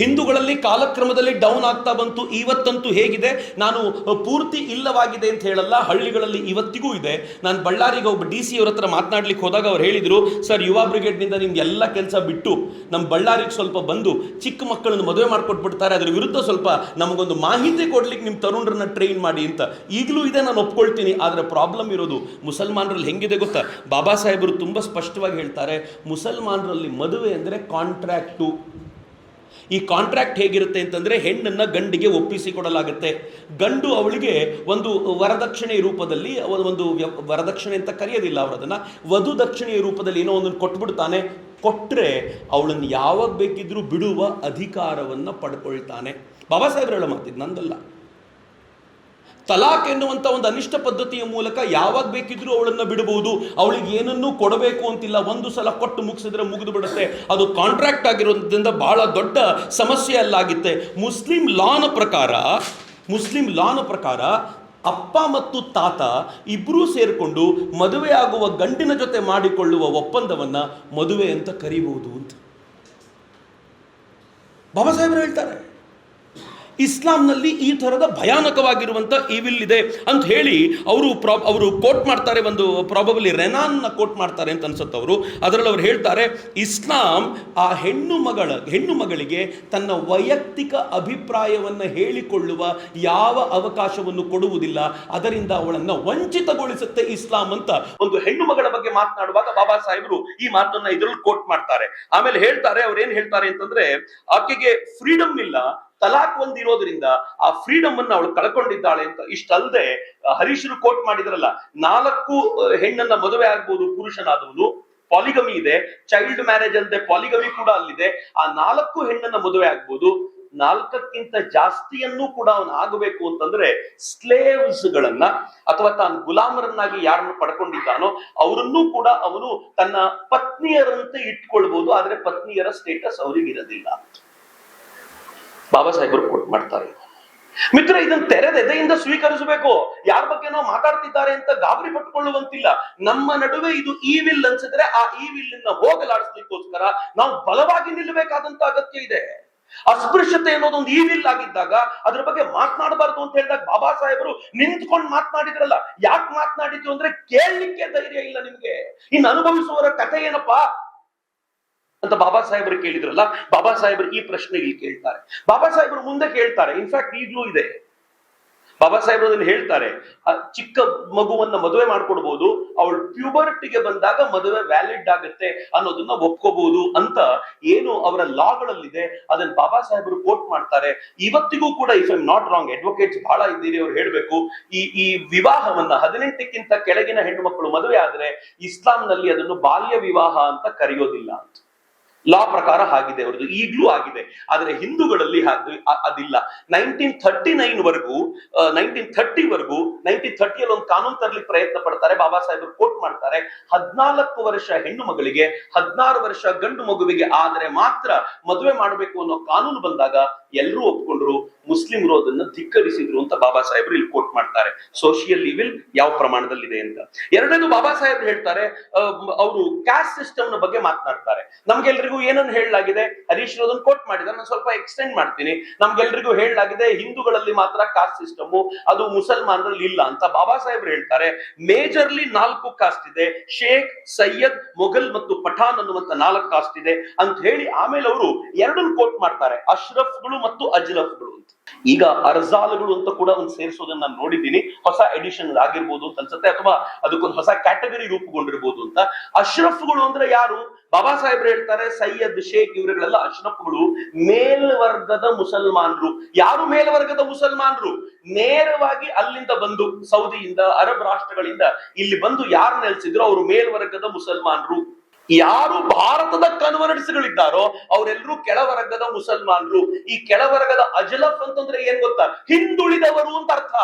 ಹಿಂದೂಗಳಲ್ಲಿ ಕಾಲಕ್ರಮದಲ್ಲಿ ಡೌನ್ ಆಗ್ತಾ ಬಂತು. ಇವತ್ತಂತೂ ಹೇಗಿದೆ. ನಾನು ಪೂರ್ತಿ ಇಲ್ಲವಾಗಿದೆ ಅಂತ ಹೇಳಲ್ಲ. ಹಳ್ಳಿಗಳಲ್ಲಿ ಇವತ್ತಿಗೂ ಇದೆ. ನಾನು ಬಳ್ಳಾರಿಗೆ ಒಬ್ಬ ಡಿ ಸಿ ಅವ್ರ ಹತ್ರ ಮಾತನಾಡ್ಲಿಕ್ಕೆ ಹೋದಾಗ ಅವ್ರು ಹೇಳಿದರು, ಸರ್, ಯುವ ಬ್ರಿಗೇಡ್ನಿಂದ ನಿಮ್ಗೆ ಎಲ್ಲ ಕೆಲಸ ಬಿಟ್ಟು ನಮ್ಮ ಬಳ್ಳಾರಿಗೆ ಸ್ವಲ್ಪ ಬಂದು ಚಿಕ್ಕ ಮಕ್ಕಳನ್ನು ಮದುವೆ ಮಾಡಿಕೊಟ್ಬಿಡ್ತಾರೆ. ಅದ್ರ ವಿರುದ್ಧ ಸ್ವಲ್ಪ ನಮಗೊಂದು ಮಾಹಿತಿ ಕೊಡ್ಲಿಕ್ಕೆ ನಿಮ್ಮ ತರುಣರನ್ನ ಟ್ರೈನ್ ಮಾಡಿ ಅಂತ. ಈಗಲೂ ಇದೆ, ನಾನು ಒಪ್ಕೊಳ್ತೀನಿ. ಆದರೆ ಪ್ರಾಬ್ಲಮ್ ಇರೋದು ಮುಸಲ್ಮಾನರಲ್ಲಿ ಹೆಂಗಿದೆ ಗೊತ್ತಾ? ಬಾಬಾ ಸಾಹೇಬರು ತುಂಬ ಸ್ಪಷ್ಟವಾಗಿ ಹೇಳ್ತಾರೆ, ಮುಸಲ್ಮಾನರಲ್ಲಿ ಮದುವೆ ಅಂದರೆ ಕಾಂಟ್ರಾಕ್ಟು ಈ ಕಾಂಟ್ರಾಕ್ಟ್ ಹೇಗಿರುತ್ತೆ ಅಂತಂದರೆ ಹೆಣ್ಣನ್ನು ಗಂಡಿಗೆ ಒಪ್ಪಿಸಿ ಕೊಡಲಾಗುತ್ತೆ ಗಂಡು ಅವಳಿಗೆ ಒಂದು ವರದಕ್ಷಿಣೆ ರೂಪದಲ್ಲಿ ಒಂದು ವರದಕ್ಷಿಣೆ ಅಂತ ಕರೆಯೋದಿಲ್ಲ ಅವರು ವಧು ದಕ್ಷಿಣೆಯ ರೂಪದಲ್ಲಿ ಏನೋ ಒಂದನ್ನು ಕೊಟ್ಬಿಡ್ತಾನೆ. ಕೊಟ್ಟರೆ ಅವಳನ್ನು ಯಾವಾಗ ಬೇಕಿದ್ರೂ ಬಿಡುವ ಅಧಿಕಾರವನ್ನು ಪಡ್ಕೊಳ್ತಾನೆ. ಬಾಬಾ ಸಾಹೇಬ್ರು ಹೇಳೋ ಮಾತಿದ್ದು ನಂದಲ್ಲ. ತಲಾಕ್ ಎನ್ನುವಂಥ ಒಂದು ಅನಿಷ್ಟ ಪದ್ಧತಿಯ ಮೂಲಕ ಯಾವಾಗ ಬೇಕಿದ್ರೂ ಅವಳನ್ನ ಬಿಡಬಹುದು. ಅವಳಿಗೆ ಏನನ್ನೂ ಕೊಡಬೇಕು ಅಂತಿಲ್ಲ. ಒಂದು ಸಲ ಕೊಟ್ಟು ಮುಗಿಸಿದ್ರೆ ಮುಗಿದು ಬಿಡುತ್ತೆ. ಅದು ಕಾಂಟ್ರಾಕ್ಟ್ ಆಗಿರೋದ್ರಿಂದ ಬಹಳ ದೊಡ್ಡ ಸಮಸ್ಯೆ ಅಲ್ಲಾಗಿತ್ತೆ. ಮುಸ್ಲಿಂ ಲಾನ ಪ್ರಕಾರ, ಮುಸ್ಲಿಂ ಲಾನ ಪ್ರಕಾರ ಅಪ್ಪ ಮತ್ತು ತಾತ ಇಬ್ಬರೂ ಸೇರಿಕೊಂಡು ಮದುವೆ ಆಗುವ ಗಂಡಿನ ಜೊತೆ ಮಾಡಿಕೊಳ್ಳುವ ಒಪ್ಪಂದವನ್ನ ಮದುವೆ ಅಂತ ಕರೀಬಹುದು ಅಂತ. ಬಾಬಾ ಸಾಹೇಬರು ಹೇಳ್ತಾರೆ. ಇಸ್ಲಾಂನಲ್ಲಿ ಈ ಥರದ ಭಯಾನಕವಾಗಿರುವಂಥ ಈವಿಲ್ ಇದೆ ಅಂತ ಹೇಳಿ ಅವರು ಪ್ರಾ ಅವರು ಕೋಟ್ ಮಾಡ್ತಾರೆ, ಒಂದು ಪ್ರಾಬಬಲಿ ರೆನಾನ್ನ ಕೋಟ್ ಮಾಡ್ತಾರೆ ಅಂತ ಅನ್ಸುತ್ತೆ ಅವರು. ಅದರಲ್ಲಿ ಅವ್ರು ಹೇಳ್ತಾರೆ, ಇಸ್ಲಾಂ ಆ ಹೆಣ್ಣು ಮಗಳ, ಹೆಣ್ಣು ಮಗಳಿಗೆ ತನ್ನ ವೈಯಕ್ತಿಕ ಅಭಿಪ್ರಾಯವನ್ನು ಹೇಳಿಕೊಳ್ಳುವ ಯಾವ ಅವಕಾಶವನ್ನು ಕೊಡುವುದಿಲ್ಲ, ಅದರಿಂದ ಅವಳನ್ನು ವಂಚಿತಗೊಳಿಸುತ್ತೆ ಇಸ್ಲಾಂ ಅಂತ. ಒಂದು ಹೆಣ್ಣು ಮಗಳ ಬಗ್ಗೆ ಮಾತನಾಡುವಾಗ ಬಾಬಾ ಸಾಹೇಬರು ಈ ಮಾತನ್ನ ಇದರಲ್ಲಿ ಕೋಟ್ ಮಾಡ್ತಾರೆ. ಆಮೇಲೆ ಹೇಳ್ತಾರೆ, ಅವ್ರು ಏನ್ ಹೇಳ್ತಾರೆ ಅಂತಂದ್ರೆ, ಆಕೆಗೆ ಫ್ರೀಡಮ್ ಇಲ್ಲ ತಲಾಕ್ ಒಂದಿರೋದ್ರಿಂದ ಆ ಫ್ರೀಡಮ್ ಅನ್ನ ಅವಳು ಕಳ್ಕೊಂಡಿದ್ದಾಳೆ ಅಂತ ಇಷ್ಟಲ್ಲದೆ ಹರೀಶರು ಕೋಟ್ ಮಾಡಿದ್ರಲ್ಲ, ನಾಲ್ಕು ಹೆಣ್ಣನ್ನ ಮದುವೆ ಆಗ್ಬೋದು ಪುರುಷನಾದವನು ಪಾಲಿಗಮಿ ಇದೆ ಚೈಲ್ಡ್ ಮ್ಯಾರೇಜ್ ಅಂತೆ ಪಾಲಿಗಮಿ ಕೂಡ ಅಲ್ಲಿದೆ, ಆ ನಾಲ್ಕು ಹೆಣ್ಣನ್ನ ಮದುವೆ ಆಗ್ಬೋದು, ನಾಲ್ಕಕ್ಕಿಂತ ಜಾಸ್ತಿಯನ್ನೂ ಕೂಡ ಅವನು ಆಗಬೇಕು ಅಂತಂದ್ರೆ ಸ್ಲೇವ್ಸ್ ಗಳನ್ನ ಅಥವಾ ತಾನು ಗುಲಾಮರನ್ನಾಗಿ ಯಾರನ್ನು ಪಡ್ಕೊಂಡಿದ್ದಾನೋ, ಅವರನ್ನೂ ಕೂಡ ಅವನು ತನ್ನ ಪತ್ನಿಯರಂತೆ ಇಟ್ಕೊಳ್ಬಹುದು ಆದ್ರೆ ಪತ್ನಿಯರ ಸ್ಟೇಟಸ್ ಅವರಿಗಿರೋದಿಲ್ಲ. ಬಾಬಾ ಸಾಹೇಬರು ಕೋಟ್ ಮಾಡ್ತಾರೆ. ಮಿತ್ರ, ಇದನ್ನ ತೆರೆದೆದೆಯಿಂದ ಸ್ವೀಕರಿಸಬೇಕು. ಯಾರ ಬಗ್ಗೆ ನಾವು ಮಾತಾಡ್ತಿದ್ದಾರೆ ಅಂತ ಗಾಬರಿ ಪಟ್ಟುಕೊಳ್ಳುವಂತಿಲ್ಲ. ನಮ್ಮ ನಡುವೆ ಇದು ಈ ವಿಲ್ ಅನ್ಸಿದ್ರೆ ಆ ಈ ವಿಲ್ ಅನ್ನ ಹೋಗಲಾಡಿಸ್ಲಿಕ್ಕೋಸ್ಕರ ನಾವು ಬಲವಾಗಿ ನಿಲ್ಲಬೇಕಾದಂತ ಅಗತ್ಯ ಇದೆ. ಅಸ್ಪೃಶ್ಯತೆ ಅನ್ನೋದೊಂದು ಈ ವಿಲ್ ಆಗಿದ್ದಾಗ ಅದ್ರ ಬಗ್ಗೆ ಮಾತನಾಡಬಾರ್ದು ಅಂತ ಹೇಳಿದಾಗ ಬಾಬಾ ಸಾಹೇಬರು ನಿಂತ್ಕೊಂಡು ಮಾತನಾಡಿದ್ರಲ್ಲ, ಯಾಕೆ ಮಾತನಾಡಿದ್ರು ಅಂದ್ರೆ ಕೇಳಲಿಕ್ಕೆ ಧೈರ್ಯ ಇಲ್ಲ ನಿಮ್ಗೆ. ಇನ್ನು ಅನುಭವಿಸುವವರ ಕಥೆ ಏನಪ್ಪಾ? ಅಂತ ಬಾಬಾ ಸಾಹೇಬರು ಕೇಳಿದ್ರಲ್ಲ, ಬಾಬಾ ಸಾಹೇಬರು ಈ ಪ್ರಶ್ನೆ ಇಲ್ಲಿ ಕೇಳ್ತಾರೆ. ಬಾಬಾ ಸಾಹೇಬರು ಮುಂದೆ ಕೇಳ್ತಾರೆ ಇನ್ಫ್ಯಾಕ್ಟ್ ಈಗಲೂ ಇದೆ. ಬಾಬಾ ಸಾಹೇಬರು ಅದನ್ನು ಹೇಳ್ತಾರೆ ಚಿಕ್ಕ ಮಗುವನ್ನ ಮದುವೆ ಮಾಡ್ಕೊಡ್ಬೋದು, ಅವಳು ಪ್ಯೂಬರ್ಟಿಗೆ ಬಂದಾಗ ಮದುವೆ ವ್ಯಾಲಿಡ್ ಆಗುತ್ತೆ ಅನ್ನೋದನ್ನ ಒಪ್ಕೋಬಹುದು ಅಂತ ಏನು ಅವರ ಲಾಗಳಲ್ಲಿದೆ ಅದನ್ನ ಬಾಬಾ ಸಾಹೇಬರು ಕೋಟ್ ಮಾಡ್ತಾರೆ. ಇವತ್ತಿಗೂ ಕೂಡ if I'm not wrong advocates ಬಹಳ ಇದ್ದೀರಿ ಅವ್ರು ಹೇಳ್ಬೇಕು, ಈ ಈ ವಿವಾಹವನ್ನ ಹದಿನೆಂಟಕ್ಕಿಂತ ಕೆಳಗಿನ ಹೆಣ್ಣು ಮಕ್ಕಳು ಮದುವೆ ಆದ್ರೆ ಇಸ್ಲಾಂನಲ್ಲಿ ಅದನ್ನು ಬಾಲ್ಯ ವಿವಾಹ ಅಂತ ಕರೆಯೋದಿಲ್ಲ ಅಂತ. ಲಾ ಪ್ರಕಾರ ಆಗಿದೆ, ಅವ್ರದ್ದು ಈಗಲೂ ಆಗಿದೆ. ಆದರೆ ಹಿಂದೂಗಳಲ್ಲಿ ಅದಿಲ್ಲ. ನೈನ್ಟೀನ್ ಥರ್ಟಿ ನೈನ್ ವರೆಗೂ ನೈನ್ಟೀನ್ ಥರ್ಟಿ ವರೆಗೂ ನೈನ್ಟೀನ್ ಥರ್ಟಿಯಲ್ಲಿ ಒಂದು ಕಾನೂನು ತರಲಿಕ್ಕೆ ಪ್ರಯತ್ನ ಪಡ್ತಾರೆ. ಬಾಬಾ ಸಾಹೇಬರು ಕೋಟ್ ಮಾಡ್ತಾರೆ. ಹದಿನಾಲ್ಕು ವರ್ಷ ಹೆಣ್ಣು ಮಗಳಿಗೆ, ಹದಿನಾರು ವರ್ಷ ಗಂಡು ಮಗುವಿಗೆ ಆದರೆ ಮಾತ್ರ ಮದುವೆ ಮಾಡಬೇಕು ಅನ್ನೋ ಕಾನೂನು ಬಂದಾಗ ಎಲ್ಲರೂ ಒಪ್ಕೊಂಡ್ರು, ಮುಸ್ಲಿಮರು ಅದನ್ನ ಧಿಕ್ಕರಿಸಿದ್ರು ಅಂತ ಬಾಬಾ ಸಾಹೇಬ್ರು ಇಲ್ಲಿ ಕೋಟ್ ಮಾಡ್ತಾರೆ. ಸೋಷಿಯಲ್ ಲಿವಿಲ್ ಯಾವ ಪ್ರಮಾಣದಲ್ಲಿದೆ ಅಂತ. ಎರಡನೇದು ಬಾಬಾ ಸಾಹೇಬ್ ಹೇಳ್ತಾರೆ ಅವರು ಕ್ಯಾಸ್ಟ್ ಸಿಸ್ಟಮ್ನ ಬಗ್ಗೆ ಮಾತನಾಡ್ತಾರೆ. ನಮ್ಗೆಲ್ರಿಗೂ ಏನನ್ನು ಹೇಳಲಾಗಿದೆ? ಹರೀಶ್ ಅದನ್ನ ಕೋಟ್ ಮಾಡಿದ್ದಾರೆ ನಾನು ಸ್ವಲ್ಪ ಎಕ್ಸ್ಟೆಂಡ್ ಮಾಡ್ತೀನಿ. ನಮ್ಗೆಲ್ರಿಗೂ ಹೇಳಲಾಗಿದೆ, ಹಿಂದೂಗಳಲ್ಲಿ ಮಾತ್ರ ಕಾಸ್ಟ್ ಸಿಸ್ಟಮ್ ಅದು ಮುಸಲ್ಮಾನರಲ್ಲಿ ಇಲ್ಲ ಅಂತ ಬಾಬಾ ಸಾಹೇಬ್ರು ಹೇಳ್ತಾರೆ. ಮೇಜರ್ಲಿ ನಾಲ್ಕು ಕಾಸ್ಟ್ ಇದೆ, ಶೇಖ್, ಸೈಯದ್, ಮೊಘಲ್ ಮತ್ತು ಪಠಾನ್ ಅನ್ನುವಂತ ನಾಲ್ಕು ಕಾಸ್ಟ್ ಇದೆ ಅಂತ ಹೇಳಿ ಆಮೇಲೆ ಅವರು ಎರಡನ್ನು ಕೋಟ್ ಮಾಡ್ತಾರೆ. ಅಶ್ರಫ್ಗಳು ಮತ್ತು ಅಜ್ಲಫ್ಗಳು ಅಂತ. ಈಗ ಅರ್ಜಾಲ್ಗಳು ಅಂತ ಕೂಡ ಒಂದು ಸೇರಿಸೋದನ್ನ ನಾನು ನೋಡಿದ್ದೀನಿ. ಹೊಸ ಎಡಿಷನ್ ಆಗಿರ್ಬೋದು ಅಂತ ಅನ್ಸುತ್ತೆ, ಅಥವಾ ಅದಕ್ಕೊಂದು ಹೊಸ ಕ್ಯಾಟಗರಿ ರೂಪುಗೊಂಡಿರ್ಬೋದು ಅಂತ. ಅಶ್ರಫ್ಗಳು ಅಂದ್ರೆ ಯಾರು? ಬಾಬಾ ಸಾಹೇಬ್ರು ಹೇಳ್ತಾರೆ, ಸೈಯದ್ ಶೇಖ್ ಇವರುಗಳೆಲ್ಲ ಅಶ್ರಫ್ಗಳು, ಮೇಲ್ವರ್ಗದ ಮುಸಲ್ಮಾನರು. ಯಾರು ಮೇಲ್ವರ್ಗದ ಮುಸಲ್ಮಾನರು? ನೇರವಾಗಿ ಅಲ್ಲಿಂದ ಬಂದು, ಸೌದಿಯಿಂದ, ಅರಬ್ ರಾಷ್ಟ್ರಗಳಿಂದ ಇಲ್ಲಿ ಬಂದು ಯಾರು ನೆಲೆಸಿದ್ರು ಅವರು ಮೇಲ್ವರ್ಗದ ಮುಸಲ್ಮಾನರು. ಯಾರು ಭಾರತದ ಕನ್ವರ್ಟ್ಸ್ಗಳಿದ್ದಾರೋ ಅವರೆಲ್ಲರೂ ಕೆಳವರ್ಗದ ಮುಸಲ್ಮಾನರು. ಈ ಕೆಳವರ್ಗದ ಅಜಲಫ್ ಅಂತಂದ್ರೆ ಏನ್ ಗೊತ್ತಾ? ಹಿಂದುಳಿದವರು ಅಂತ ಅರ್ಥ.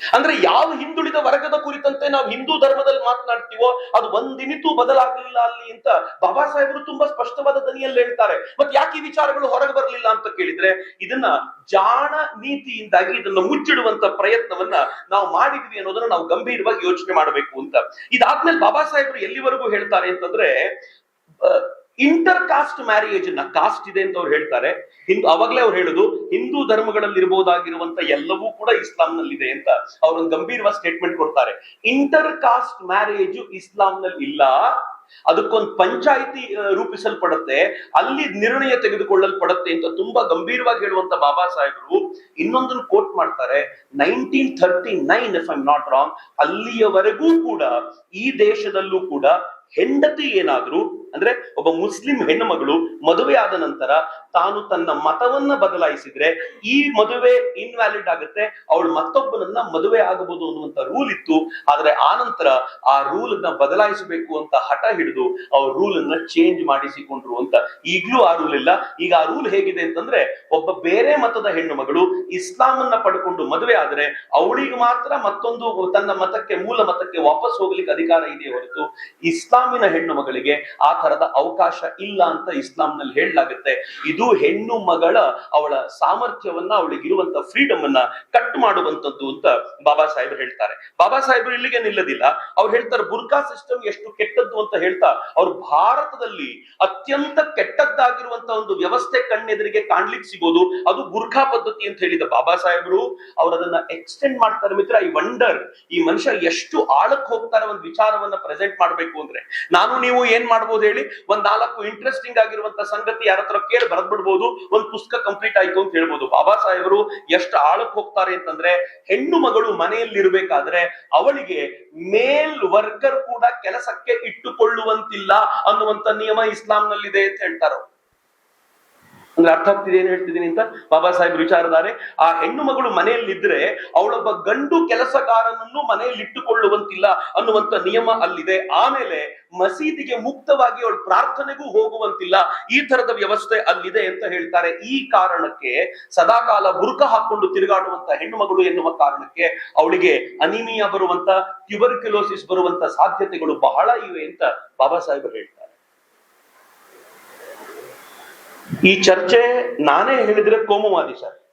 ಅಂದ್ರೆ ಯಾವ ಹಿಂದುಳಿದ ವರ್ಗದ ಕುರಿತಂತೆ ನಾವು ಹಿಂದೂ ಧರ್ಮದಲ್ಲಿ ಮಾತನಾಡ್ತೀವೋ ಅದು ಒಂದಿನಿತೂ ಬದಲಾಗಲಿಲ್ಲ ಅಲ್ಲಿ ಅಂತ ಬಾಬಾ ಸಾಹೇಬರು ತುಂಬಾ ಸ್ಪಷ್ಟವಾದ ದನಿಯಲ್ಲಿ ಹೇಳ್ತಾರೆ. ಮತ್ತೆ ಯಾಕೆ ಈ ವಿಚಾರಗಳು ಹೊರಗೆ ಬರಲಿಲ್ಲ ಅಂತ ಕೇಳಿದ್ರೆ ಇದನ್ನ ಜಾಣ ನೀತಿಯಿಂದಾಗಿ ಇದನ್ನ ಮುಚ್ಚಿಡುವಂತ ಪ್ರಯತ್ನವನ್ನ ನಾವು ಮಾಡಿದ್ವಿ ಅನ್ನೋದನ್ನ ನಾವು ಗಂಭೀರವಾಗಿ ಯೋಚನೆ ಮಾಡಬೇಕು ಅಂತ. ಇದಾದ್ಮೇಲೆ ಬಾಬಾ ಸಾಹೇಬರು ಎಲ್ಲಿವರೆಗೂ ಹೇಳ್ತಾರೆ ಅಂತಂದ್ರೆ ಇಂಟರ್ ಕಾಸ್ಟ್ ಮ್ಯಾರೇಜ್ನ ಕಾಸ್ಟ್ ಇದೆ ಅಂತ ಅವ್ರು ಹೇಳ್ತಾರೆ. ಹಿಂದೂ ಅವಾಗಲೇ ಅವ್ರು ಹೇಳುದು, ಹಿಂದೂ ಧರ್ಮಗಳಲ್ಲಿ ಇರಬಹುದಾಗಿರುವಂತ ಎಲ್ಲವೂ ಕೂಡ ಇಸ್ಲಾಂನಲ್ಲಿದೆ ಅಂತ ಅವ್ರೊಂದು ಗಂಭೀರವಾದ ಸ್ಟೇಟ್ಮೆಂಟ್ ಕೊಡ್ತಾರೆ. ಇಂಟರ್ ಕಾಸ್ಟ್ ಮ್ಯಾರೇಜ್ ಇಸ್ಲಾಂನಲ್ಲಿ ಇಲ್ಲ. ಅದಕ್ಕೊಂದು ಪಂಚಾಯಿತಿ ರೂಪಿಸಲ್ಪಡುತ್ತೆ. ಅಲ್ಲಿ ನಿರ್ಣಯ ತೆಗೆದುಕೊಳ್ಳಲ್ಪಡುತ್ತೆ ಅಂತ ತುಂಬಾ ಗಂಭೀರವಾಗಿ ಹೇಳುವಂತ ಬಾಬಾ ಸಾಹೇಬರು ಇನ್ನೊಂದನ್ನು ಕೋಟ್ ಮಾಡ್ತಾರೆ. Nineteen thirty nine if I'm not wrong ಅಲ್ಲಿಯವರೆಗೂ ಕೂಡ, ಈ ದೇಶದಲ್ಲೂ ಕೂಡ ಹೆಂಡತಿ ಏನಾದ್ರೂ, ಅಂದ್ರೆ ಒಬ್ಬ ಮುಸ್ಲಿಂ ಹೆಣ್ಣು ಮಗಳು ಮದುವೆ ನಂತರ ತಾನು ತನ್ನ ಮತವನ್ನ ಬದಲಾಯಿಸಿದ್ರೆ ಈ ಮದುವೆ ಇನ್ವ್ಯಾಲಿಡ್ ಆಗುತ್ತೆ, ಅವಳು ಮತ್ತೊಬ್ಬನನ್ನ ಮದುವೆ ಆಗಬಹುದು ಅನ್ನುವಂತ ರೂಲ್ ಇತ್ತು. ಆದ್ರೆ ಆ ನಂತರ ಆ ರೂಲ್ನ ಬದಲಾಯಿಸಬೇಕು ಅಂತ ಹಠ ಹಿಡಿದು ಅವ್ರ ರೂಲ್ ಅನ್ನ ಚೇಂಜ್ ಮಾಡಿಸಿಕೊಂಡ್ರು ಅಂತ ಈಗ್ಲೂ ಆ ರೂಲ್ ಇಲ್ಲ. ಈಗ ಆ ರೂಲ್ ಹೇಗಿದೆ ಅಂತಂದ್ರೆ ಒಬ್ಬ ಬೇರೆ ಮತದ ಹೆಣ್ಣು ಮಗಳು ಅನ್ನ ಪಡ್ಕೊಂಡು ಮದುವೆ ಆದ್ರೆ ಅವಳಿಗೆ ಮಾತ್ರ ಮತ್ತೊಂದು ತನ್ನ ಮತಕ್ಕೆ, ಮೂಲ ಮತಕ್ಕೆ ವಾಪಸ್ ಹೋಗ್ಲಿಕ್ಕೆ ಅಧಿಕಾರ ಇದೆ ಹೊರತು ಇಸ್ಲಾಮಿನ ಹೆಣ್ಣು ಮಗಳಿಗೆ ಆ ತರದ ಇಲ್ಲ ಅಂತ ಇಸ್ಲಾಂನಲ್ಲಿ ಹೇಳಲಾಗುತ್ತೆ. ಇದು ಹೆಣ್ಣು ಮಗಳ ಅವಳ ಸಾಮರ್ಥ್ಯವನ್ನ, ಅವಳಿಗಿರುವಂತ ಫ್ರೀಡಮ್ ಅನ್ನ ಕಟ್ ಮಾಡುವಂತದ್ದು ಅಂತ ಬಾಬಾ ಸಾಹೇಬ್ ಹೇಳ್ತಾರೆ. ಬಾಬಾ ಸಾಹೇಬರು ಇಲ್ಲಿಗೆ ನಿಲ್ಲದಿಲ್ಲ. ಅವ್ರು ಹೇಳ್ತಾರೆ ಬುರ್ಕಾ ಸಿಸ್ಟಮ್ ಎಷ್ಟು ಕೆಟ್ಟದ್ದು ಅಂತ ಹೇಳ್ತಾ, ಅವ್ರು ಭಾರತದಲ್ಲಿ ಅತ್ಯಂತ ಕೆಟ್ಟದ್ದಾಗಿರುವಂತ ಒಂದು ವ್ಯವಸ್ಥೆ ಕಣ್ಣೆದುರಿಗೆ ಕಾಣ್ಲಿಕ್ಕೆ ಸಿಗೋದು, ಅದು ಬುರ್ಖಾ ಪದ್ಧತಿ ಅಂತ ಹೇಳಿದ ಬಾಬಾ ಸಾಹೇಬರು. ಅವ್ರು ಅದನ್ನ ಎಕ್ಸ್ಟೆಂಡ್ ಮಾಡ್ತಾರೆ ಮಿತ್ರ. ಐ ವಂಡರ್ ಈ ಮನುಷ್ಯ ಎಷ್ಟು ಆಳಕ್ಕೆ ಹೋಗ್ತಾರೆ ಒಂದು ವಿಚಾರವನ್ನ ಪ್ರೆಸೆಂಟ್ ಮಾಡ್ಬೇಕು ಅಂದ್ರೆ. ನಾನು ನೀವು ಏನ್ ಮಾಡ್ಬೋದು ಹೇಳಿ? ಒಂದ್ ನಾಲ್ಕು ಇಂಟ್ರೆಸ್ಟಿಂಗ್ ಆಗಿರುವಂತ ಸಂಗತಿ ಯಾರ ಹತ್ರ ಕೇಳಿ ಬರೆದ್ ಒಂದು ಪುಸ್ತಕ ಕಂಪ್ಲೀಟ್ ಆಯ್ತು ಅಂತ ಹೇಳ್ಬೋದು ಬಾಬಾ ಸಾಹೇಬರು ಎಷ್ಟು ಆಳಕ್ಕೆ ಹೋಗ್ತಾರೆ ಅಂತಂದ್ರೆ, ಹೆಣ್ಣು ಮಗಳು ಮನೆಯಲ್ಲಿರ್ಬೇಕಾದ್ರೆ ಅವಳಿಗೆ ಮೇಲ್ ವರ್ಕರ್ ಕೂಡ ಕೆಲಸಕ್ಕೆ ಇಟ್ಟುಕೊಳ್ಳುವಂತಿಲ್ಲ ಅನ್ನುವಂತ ನಿಯಮ ಇಸ್ಲಾಂನಲ್ಲಿದೆ ಅಂತ ಹೇಳ್ತಾರೆ. ಅಂದ್ರೆ ಅರ್ಥ ಆಗ್ತಿದೆ ಏನ್ ಹೇಳ್ತಿದ್ದೀನಿ ಅಂತ ಬಾಬಾ ಸಾಹೇಬ್ ವಿಚಾರದಾರೆ. ಆ ಹೆಣ್ಣು ಮಗಳು ಮನೆಯಲ್ಲಿದ್ರೆ ಅವಳೊಬ್ಬ ಗಂಡು ಕೆಲಸಗಾರನನ್ನು ಮನೆಯಲ್ಲಿ ಇಟ್ಟುಕೊಳ್ಳುವಂತಿಲ್ಲ ಅನ್ನುವಂತ ನಿಯಮ ಅಲ್ಲಿದೆ. ಆಮೇಲೆ ಮಸೀದಿಗೆ ಮುಕ್ತವಾಗಿ ಅವಳು ಪ್ರಾರ್ಥನೆಗೂ ಹೋಗುವಂತಿಲ್ಲ. ಈ ತರದ ವ್ಯವಸ್ಥೆ ಅಲ್ಲಿದೆ ಅಂತ ಹೇಳ್ತಾರೆ. ಈ ಕಾರಣಕ್ಕೆ ಸದಾಕಾಲ ಬುರ್ಕ ಹಾಕೊಂಡು ತಿರುಗಾಡುವಂತ ಹೆಣ್ಣು ಮಗಳು ಎನ್ನುವ ಕಾರಣಕ್ಕೆ ಅವಳಿಗೆ ಅನಿಮಿಯಾ ಬರುವಂತ ಟ್ಯೂಬರ್ಕ್ಯುಲೋಸಿಸ್ ಬರುವಂತ ಸಾಧ್ಯತೆಗಳು ಬಹಳ ಇವೆ ಅಂತ ಬಾಬಾ ಸಾಹೇಬರು ಹೇಳ್ತಾರೆ. ಈ ಚರ್ಚೆ ನಾನೇ ಹೇಳಿದ್ರೆ ಕೋಮುವಾದಿ ಸರ್.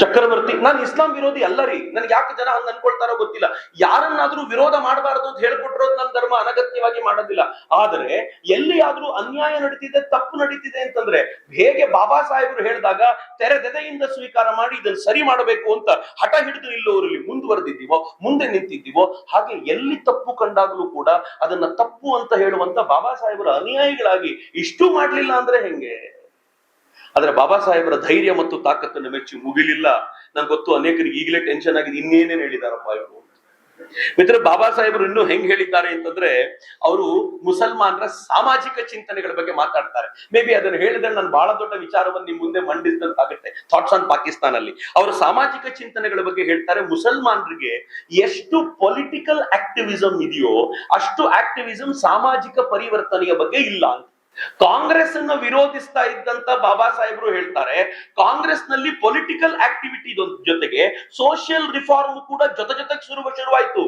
ಚಕ್ರವರ್ತಿ, ನಾನು ಇಸ್ಲಾಂ ವಿರೋಧಿ ಅಲ್ಲ ರೀ. ನನ್ಗೆ ಯಾಕೆ ಜನ ಹಂಗ ಅನ್ಕೊಳ್ತಾರೋ ಗೊತ್ತಿಲ್ಲ. ಯಾರನ್ನಾದ್ರೂ ವಿರೋಧ ಮಾಡಬಾರದು ಅಂತ ಹೇಳ್ಕೊಟ್ರೋದು ನನ್ನ ಧರ್ಮ ಅನಗತ್ಯವಾಗಿ ಮಾಡೋದಿಲ್ಲ. ಆದರೆ ಎಲ್ಲಿಯಾದ್ರೂ ಅನ್ಯಾಯ ನಡೀತಿದೆ, ತಪ್ಪು ನಡೀತಿದೆ ಅಂತಂದ್ರೆ ಹೇಗೆ ಬಾಬಾ ಸಾಹೇಬರು ಹೇಳಿದಾಗ ತೆರೆದೆದೆಯಿಂದ ಸ್ವೀಕಾರ ಮಾಡಿ ಇದನ್ನ ಸರಿ ಮಾಡಬೇಕು ಅಂತ ಹಠ ಹಿಡಿದು ಇಲ್ಲೋರಲ್ಲಿ ಮುಂದುವರೆದಿದ್ದೀವೋ, ಮುಂದೆ ನಿಂತಿದ್ದೀವೋ, ಹಾಗೆ ಎಲ್ಲಿ ತಪ್ಪು ಕಂಡಾಗಲೂ ಕೂಡ ಅದನ್ನ ತಪ್ಪು ಅಂತ ಹೇಳುವಂತ ಬಾಬಾ ಸಾಹೇಬರ ಅನುಯಾಯಿಗಳಾಗಿ ಇಷ್ಟು ಮಾಡ್ಲಿಲ್ಲ ಅಂದ್ರೆ ಹೆಂಗೆ? ಆದ್ರೆ ಬಾಬಾ ಸಾಹೇಬರ ಧೈರ್ಯ ಮತ್ತು ತಾಕತ್ತನ್ನು ಮೆಚ್ಚಿ ಮುಗಿಲಿಲ್ಲ. ನಂಗೆ ಗೊತ್ತು ಅನೇಕರಿಗೆ ಈಗಲೇ ಟೆನ್ಷನ್ ಆಗಿದೆ. ಇನ್ನೇನೇನು ಹೇಳಿದಾರಪ್ಪ ಇವರು ಮಿತ್ರ ಬಾಬಾ ಸಾಹೇಬರು ಇನ್ನೂ ಹೆಂಗ್ ಹೇಳಿದ್ದಾರೆ ಅಂತಂದ್ರೆ, ಅವರು ಮುಸಲ್ಮಾನರ ಸಾಮಾಜಿಕ ಚಿಂತನೆಗಳ ಬಗ್ಗೆ ಮಾತಾಡ್ತಾರೆ. ಮೇ ಬಿ ಅದನ್ನು ಹೇಳಿದ್ರೆ ನಾನು ಬಹಳ ದೊಡ್ಡ ವಿಚಾರವನ್ನು ನಿಮ್ ಮುಂದೆ ಮಂಡಿಸಿದಂತಾಗುತ್ತೆ. ಥಾಟ್ಸ್ ಆನ್ ಪಾಕಿಸ್ತಾನ್ ಅಲ್ಲಿ ಅವರು ಸಾಮಾಜಿಕ ಚಿಂತನೆಗಳ ಬಗ್ಗೆ ಹೇಳ್ತಾರೆ, ಮುಸಲ್ಮಾನರಿಗೆ ಎಷ್ಟು ಪೊಲಿಟಿಕಲ್ ಆಕ್ಟಿವಿಸಂ ಇದೆಯೋ ಅಷ್ಟು ಆಕ್ಟಿವಿಸಂ ಸಾಮಾಜಿಕ ಪರಿವರ್ತನೆಯ ಬಗ್ಗೆ ಇಲ್ಲ ಅಂತ. ಕಾಂಗ್ರೆಸ್ ಅನ್ನ ವಿರೋಧಿಸ್ತಾ ಇದ್ದಂತ ಬಾಬಾ ಸಾಹೇಬರು ಹೇಳ್ತಾರೆ ಕಾಂಗ್ರೆಸ್ನಲ್ಲಿ ಪೊಲಿಟಿಕಲ್ ಆಕ್ಟಿವಿಟಿ ಜೊತೆಗೆ ಸೋಷಿಯಲ್ ರಿಫಾರ್ಮ್ ಕೂಡ ಜೊತೆ ಜೊತೆಗೆ ಶುರು, ಶುರುವಾಯ್ತು.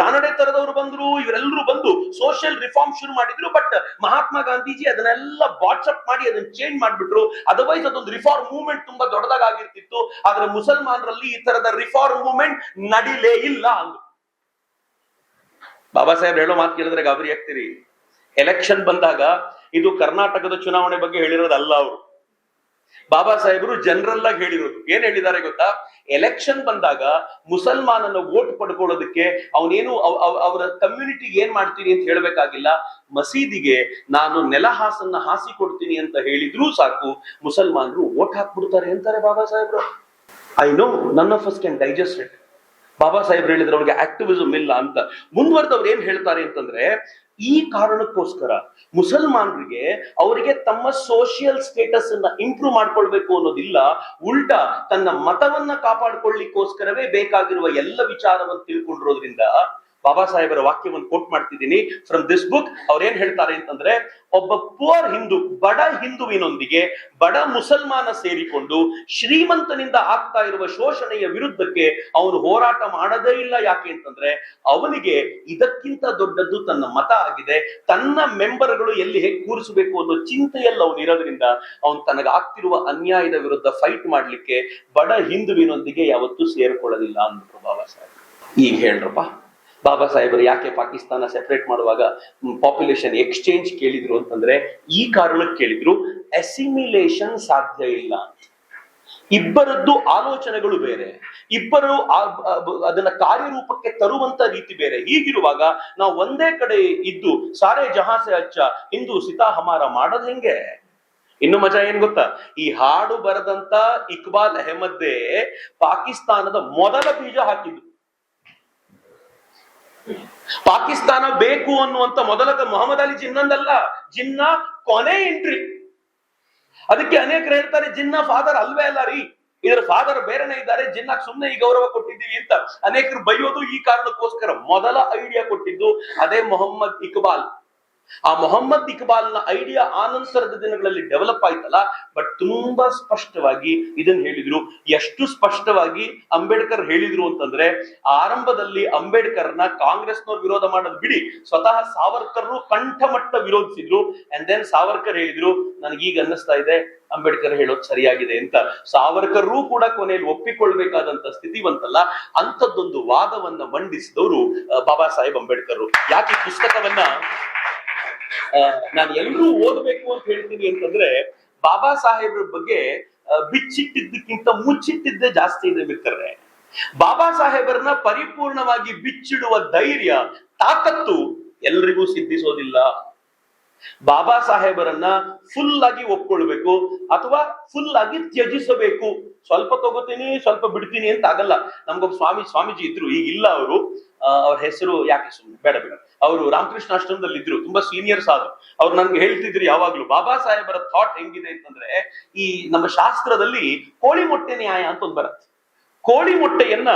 ರಾನಡೆ ತರದವರು ಬಂದ್ರು ಇವರೆಲ್ಲರೂ ಬಂದು ಸೋಷಿಯಲ್ ರಿಫಾರ್ಮ್ ಶುರು ಮಾಡಿದ್ರು ಬಟ್ ಮಹಾತ್ಮ ಗಾಂಧೀಜಿ ಅದನ್ನೆಲ್ಲ ವಾಟ್ಸಪ್ ಮಾಡಿ ಅದನ್ನ ಚೇಂಜ್ ಮಾಡ್ಬಿಟ್ರು. ಅದರ್ವೈಸ್ ಅದೊಂದು ರಿಫಾರ್ಮ್ ಮೂವ್ಮೆಂಟ್ ತುಂಬಾ ದೊಡ್ಡದಾಗಿರ್ತಿತ್ತು. ಆದ್ರೆ ಮುಸಲ್ಮಾನರಲ್ಲಿ ಈ ತರದ ರಿಫಾರ್ಮ್ ಮೂವ್ಮೆಂಟ್ ನಡಿಲೇ ಇಲ್ಲ ಅಂದ್ರು. ಬಾಬಾ ಸಾಹೇಬ್ ಹೇಳೋ ಮಾತು ಕೇಳಿದ್ರೆ ಗಾಬರಿ ಆಗ್ತೀರಿ. ಎಲೆಕ್ಷನ್ ಬಂದಾಗ ಇದು ಕರ್ನಾಟಕದ ಚುನಾವಣೆ ಬಗ್ಗೆ ಹೇಳಿರೋದಲ್ಲ ಅವರು. ಬಾಬಾ ಸಾಹೇಬರು ಜನರಲ್ ಆಗಿ ಹೇಳಿರೋದು. ಏನ್ ಹೇಳಿದ್ದಾರೆ ಗೊತ್ತಾ? ಎಲೆಕ್ಷನ್ ಬಂದಾಗ ಮುಸಲ್ಮಾನನ ವೋಟ್ ಪಡ್ಕೊಳ್ಳೋದಕ್ಕೆ ಅವನೇನು ಅವರ ಕಮ್ಯುನಿಟಿ ಏನ್ ಮಾಡ್ತೀನಿ ಅಂತ ಹೇಳಬೇಕಾಗಿಲ್ಲ. ಮಸೀದಿಗೆ ನಾನು ನೆಲಹಾಸನ್ನ ಹಾಸಿ ಕೊಡ್ತೀನಿ ಅಂತ ಹೇಳಿದ್ರೂ ಸಾಕು ಮುಸಲ್ಮಾನರು ವೋಟ್ ಹಾಕ್ಬಿಡ್ತಾರೆ ಅಂತಾರೆ ಬಾಬಾ ಸಾಹೇಬ್ರು. I know none of us can digest it Baba ಸಾಹೇಬ್ರು ಹೇಳಿದ್ರೆ ಅವ್ರಿಗೆ ಆಕ್ಟಿವಿಸಮ್ ಇಲ್ಲ ಅಂತ. ಮುಂದುವರೆದವ್ರು ಏನ್ ಹೇಳ್ತಾರೆ ಅಂತಂದ್ರೆ ಈ ಕಾರಣಕ್ಕೋಸ್ಕರ ಮುಸಲ್ಮಾನರಿಗೆ ಅವರಿಗೆ ತಮ್ಮ ಸೋಷಿಯಲ್ ಸ್ಟೇಟಸ್ ಅನ್ನ ಇಂಪ್ರೂವ್ ಮಾಡ್ಕೊಳ್ಬೇಕು ಅನ್ನೋದಿಲ್ಲ, ಉಲ್ಟಾ ತನ್ನ ಮತವನ್ನ ಕಾಪಾಡ್ಕೊಳ್ಳಿಕ್ಕೋಸ್ಕರವೇ ಬೇಕಾಗಿರುವ ಎಲ್ಲ ವಿಚಾರವನ್ನು ತಿಳ್ಕೊಂಡಿರೋದ್ರಿಂದ ಬಾಬಾ ಸಾಹೇಬರ ವಾಕ್ಯವನ್ನು ಕೋಟ್ ಮಾಡ್ತಿದ್ದೀನಿ. ಫ್ರಮ್ ದಿಸ್ ಬುಕ್ ಅವ್ರೇನ್ ಏನ್ ಹೇಳ್ತಾರೆ ಅಂತಂದ್ರೆ, ಒಬ್ಬ ಪುವರ್ ಹಿಂದೂ, ಬಡ ಹಿಂದುವಿನೊಂದಿಗೆ ಬಡ ಮುಸಲ್ಮಾನ ಸೇರಿಕೊಂಡು ಶ್ರೀಮಂತನಿಂದ ಆಗ್ತಾ ಇರುವ ಶೋಷಣೆಯ ವಿರುದ್ಧಕ್ಕೆ ಅವನು ಹೋರಾಟ ಮಾಡದೇ ಇಲ್ಲ. ಯಾಕೆ ಅಂತಂದ್ರೆ, ಅವನಿಗೆ ಇದಕ್ಕಿಂತ ದೊಡ್ಡದ್ದು ತನ್ನ ಮತ ಆಗಿದೆ. ತನ್ನ ಮೆಂಬರ್ಗಳು ಎಲ್ಲಿ ಹೇಗೆ ಕೂರಿಸಬೇಕು ಅನ್ನೋ ಚಿಂತೆಯಲ್ಲಿ ಅವನು ಇರೋದ್ರಿಂದ ಅವನು ತನಗಾಗ್ತಿರುವ ಅನ್ಯಾಯದ ವಿರುದ್ಧ ಫೈಟ್ ಮಾಡ್ಲಿಕ್ಕೆ ಬಡ ಹಿಂದುವಿನೊಂದಿಗೆ ಯಾವತ್ತೂ ಸೇರ್ಕೊಳ್ಳೋದಿಲ್ಲ ಅಂದ್ಬಿಟ್ರು ಬಾಬಾ ಸಾಹೇಬ್. ಈಗ ಹೇಳ್ರಪ್ಪ ಬಾಬಾ ಸಾಹೇಬರು ಯಾಕೆ ಪಾಕಿಸ್ತಾನ ಸೆಪರೇಟ್ ಮಾಡುವಾಗ ಪಾಪ್ಯುಲೇಷನ್ ಎಕ್ಸ್ಚೇಂಜ್ ಕೇಳಿದ್ರು ಅಂತಂದ್ರೆ, ಈ ಕಾರಣಕ್ಕೆ ಕೇಳಿದ್ರು ಅಸಿಮಿಲೇಷನ್ ಸಾಧ್ಯ ಇಲ್ಲ. ಇಬ್ಬರದ್ದು ಆಲೋಚನೆಗಳು ಬೇರೆ. ಇಬ್ಬರು ಅದನ್ನ ಕಾರ್ಯರೂಪಕ್ಕೆ ತರುವಂತ ರೀತಿ ಬೇರೆ. ಹೀಗಿರುವಾಗ ನಾವು ಒಂದೇ ಕಡೆ ಇದ್ದು, ಸಾರೆ ಜಹಾಸೆ ಅಚ್ಚ, ಹಿಂದೂ ಸಿತಾ ಹಮಾರ ಮಾಡೋದ್ ಹೆಂಗೆ? ಇನ್ನು ಮಜಾ ಏನ್ ಗೊತ್ತಾ? ಈ ಹಾಡು ಬರೆದಂತ ಇಕ್ಬಾಲ್ ಅಹಮದ್ದೇ ಪಾಕಿಸ್ತಾನದ ಮೊದಲ ಬೀಜ ಹಾಕಿದ್ದು. ಪಾಕಿಸ್ತಾನ ಬೇಕು ಅನ್ನುವಂತ ಮೊದಲ ಮೊಹಮ್ಮದ್ ಅಲಿ ಜಿನ್ನಂದಲ್ಲ, ಜಿನ್ನ ಕೊನೆ ಎಂಟ್ರಿ ಅದಕ್ಕೆ ಅನೇಕರು ಹೇಳ್ತಾರೆ, ಜಿನ್ನ ಫಾದರ್ ಅಲ್ವೇ ಅಲ್ಲ ರೀ. ಇದರ ಫಾದರ್ ಬೇರೆನೆ ಇದ್ದಾರೆ ಜಿನ್ನಕ್ ಸುಮ್ನೆ ಈ ಗೌರವ ಕೊಟ್ಟಿದ್ದೀವಿ ಅಂತ ಅನೇಕರು ಬೈಯೋದು ಈ ಕಾರಣಕ್ಕೋಸ್ಕರ ಮೊದಲ ಐಡಿಯಾ ಕೊಟ್ಟಿದ್ದು ಅದೇ ಮೊಹಮ್ಮದ್ ಇಕ್ಬಾಲ್. ಆ ಮೊಹಮ್ಮದ್ ಇಕ್ಬಾಲ್ನ ಐಡಿಯಾ ಆನಂತರದ ದಿನಗಳಲ್ಲಿ ಡೆವಲಪ್ ಆಯ್ತಲ್ಲ, ಬಟ್ ತುಂಬಾ ಸ್ಪಷ್ಟವಾಗಿ ಇದನ್ನ ಹೇಳಿದ್ರು. ಎಷ್ಟು ಸ್ಪಷ್ಟವಾಗಿ ಅಂಬೇಡ್ಕರ್ ಹೇಳಿದ್ರು ಅಂತಂದ್ರೆ, ಆರಂಭದಲ್ಲಿ ಅಂಬೇಡ್ಕರ್ನ ಕಾಂಗ್ರೆಸ್ನವ್ರು ವಿರೋಧ ಮಾಡೋದು ಬಿಡಿ. ಸ್ವತಃ ಸಾವರ್ಕರ್ರು ಕಂಠಮಟ್ಟ ವಿರೋಧಿಸಿದ್ರು. ಅಂಡ್ ದೆನ್ ಸಾವರ್ಕರ್ ಹೇಳಿದ್ರು ನನಗೀಗ ಅನ್ನಿಸ್ತಾ ಇದೆ, ಅಂಬೇಡ್ಕರ್ ಹೇಳೋದು ಸರಿಯಾಗಿದೆ ಅಂತ. ಸಾವರ್ಕರ್ರೂ ಕೂಡ ಕೊನೆಯಲ್ಲಿ ಒಪ್ಪಿಕೊಳ್ಬೇಕಾದಂತ ಸ್ಥಿತಿ ಬಂತಲ್ಲ ಅಂಥದ್ದೊಂದು ವಾದವನ್ನ ಮಂಡಿಸಿದವರು ಬಾಬಾ ಸಾಹೇಬ್ ಅಂಬೇಡ್ಕರ್ ಯಾಕೆ ಪುಸ್ತಕವನ್ನ ನಾನು ಎಲ್ಲರೂ ಓದಬೇಕು ಅಂತ ಹೇಳ್ತೀನಿ ಅಂತಂದ್ರೆ ಬಾಬಾ ಸಾಹೇಬ್ರ ಬಗ್ಗೆ ಬಿಚ್ಚಿಟ್ಟಿದ್ದಕ್ಕಿಂತ ಮುಚ್ಚಿಟ್ಟಿದ್ದೇ ಜಾಸ್ತಿ ಇದೆ ಬಿತ್ತರೆ ಬಾಬಾ ಸಾಹೇಬರನ್ನ ಪರಿಪೂರ್ಣವಾಗಿ ಬಿಚ್ಚಿಡುವ ಧೈರ್ಯ, ತಾಕತ್ತು ಎಲ್ರಿಗೂ ಸಿದ್ಧಿಸೋದಿಲ್ಲ. ಬಾಬಾ ಸಾಹೇಬರನ್ನ ಫುಲ್ ಆಗಿ ಒಪ್ಕೊಳ್ಬೇಕು ಅಥವಾ ಫುಲ್ ಆಗಿ ತ್ಯಜಿಸಬೇಕು. ಸ್ವಲ್ಪ ತಗೋತೀನಿ, ಸ್ವಲ್ಪ ಬಿಡ್ತೀನಿ ಅಂತ ಆಗಲ್ಲ. ನಮ್ಗೊಬ್ಬ ಸ್ವಾಮಿ, ಸ್ವಾಮೀಜಿ ಇದ್ರು, ಈಗ ಇಲ್ಲ ಅವರು. ಅವ್ರ ಹೆಸರು ಯಾಕೆ ಸುಮ್ಮನೆ ಬೇಡ ಬೇಡ. ಅವರು ರಾಮಕೃಷ್ಣ ಆಶ್ರಮದಲ್ಲಿ ಇದ್ರು, ತುಂಬಾ ಸೀನಿಯರ್ಸ್ ಆದ್ರು. ಅವ್ರು ನನ್ಗೆ ಹೇಳ್ತಿದ್ರು ಯಾವಾಗ್ಲೂ, ಬಾಬಾ ಸಾಹೇಬರ ಥಾಟ್ ಹೆಂಗಿದೆ ಅಂತಂದ್ರೆ, ಈ ನಮ್ಮ ಶಾಸ್ತ್ರದಲ್ಲಿ ಕೋಳಿ ಮೊಟ್ಟೆ ನ್ಯಾಯ ಅಂತ ಒಂದು ಬರತ್ತೆ. ಕೋಳಿ ಮೊಟ್ಟೆಯನ್ನ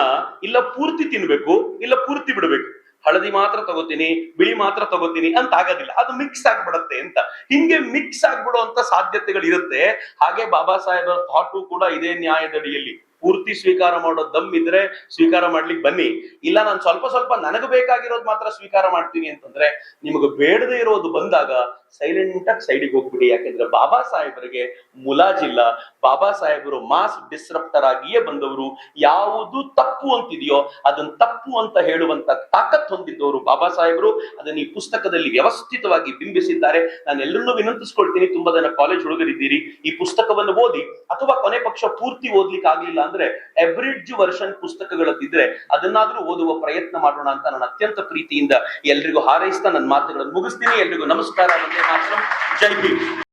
ಇಲ್ಲ ಪೂರ್ತಿ ತಿನ್ಬೇಕು, ಇಲ್ಲ ಪೂರ್ತಿ ಬಿಡಬೇಕು. ಹಳದಿ ಮಾತ್ರ ತಗೋತೀನಿ, ಬಿಳಿ ಮಾತ್ರ ತಗೋತೀನಿ ಅಂತ ಆಗೋದಿಲ್ಲ. ಅದು ಮಿಕ್ಸ್ ಆಗ್ಬಿಡತ್ತೆ ಅಂತ. ಹಿಂಗೆ ಮಿಕ್ಸ್ ಆಗ್ಬಿಡುವಂತ ಸಾಧ್ಯತೆಗಳು ಇರುತ್ತೆ ಹಾಗೆ ಬಾಬಾ ಸಾಹೇಬರ ಥಾಟು ಕೂಡ ಇದೇ ನ್ಯಾಯದಡಿಯಲ್ಲಿ. ಪೂರ್ತಿ ಸ್ವೀಕಾರ ಮಾಡೋ ದಮ್ ಇದ್ರೆ ಸ್ವೀಕಾರ ಮಾಡ್ಲಿಕ್ಕೆ ಬನ್ನಿ. ಇಲ್ಲ, ನಾನು ಸ್ವಲ್ಪ ಸ್ವಲ್ಪ ನನಗೆ ಬೇಕಾಗಿರೋದು ಮಾತ್ರ ಸ್ವೀಕಾರ ಮಾಡ್ತೀನಿ ಅಂತಂದ್ರೆ ನಿಮಗೆ ಬೇಡದೇ ಇರೋದು ಬಂದಾಗ ಸೈಲೆಂಟ್ ಆಗಿ ಸೈಡಿಗೆ ಹೋಗ್ಬಿಡಿ. ಯಾಕೆಂದ್ರೆ ಬಾಬಾ ಸಾಹೇಬರಿಗೆ ಮುಲಾಜಿಲ್ಲ ಬಾಬಾ ಸಾಹೇಬರು ಮಾಸ್ ಡಿಸ್ರಪ್ಟರ್ ಆಗಿಯೇ ಬಂದವರು. ಯಾವುದು ತಪ್ಪು ಅಂತಿದೆಯೋ ಅದನ್ನ ತಪ್ಪು ಅಂತ ಹೇಳುವಂತ ತಾಕತ್ ಹೊಂದಿದ್ದವರು ಬಾಬಾ ಸಾಹೇಬರು. ಅದನ್ನ ಈ ಪುಸ್ತಕದಲ್ಲಿ ವ್ಯವಸ್ಥಿತವಾಗಿ ಬಿಂಬಿಸಿದ್ದಾರೆ. ನಾನು ಎಲ್ಲರನ್ನೂ ವಿನಂತಿಸ್ಕೊಳ್ತೀನಿ, ತುಂಬಾ ಜನ ಕಾಲೇಜ್ ಹುಡುಗರಿದ್ದೀರಿ, ಈ ಪುಸ್ತಕವನ್ನು ಓದಿ, ಅಥವಾ ಕೊನೆ ಪಕ್ಷ ಪೂರ್ತಿ ಓದ್ಲಿಕ್ಕೆ ಆಗಲಿಲ್ಲ ಅಂದ್ರೆ ಎಬ್ರಿಡ್ಜ್ ವರ್ಷನ್ ಪುಸ್ತಕಗಳದ್ದಿದ್ರೆ ಅದನ್ನಾದ್ರೂ ಓದುವ ಪ್ರಯತ್ನ ಮಾಡೋಣ ಅಂತ ನಾನು ಅತ್ಯಂತ ಪ್ರೀತಿಯಿಂದ ಎಲ್ರಿಗೂ ಹಾರೈಸ್ತಾ ನನ್ನ ಮಾತುಗಳನ್ನು ಮುಗಿಸ್ತೀನಿ. ಎಲ್ರಿಗೂ ನಮಸ್ಕಾರ ಒಂದೇ ಮಾತ್ರ ಜೈ ಭೀಮ್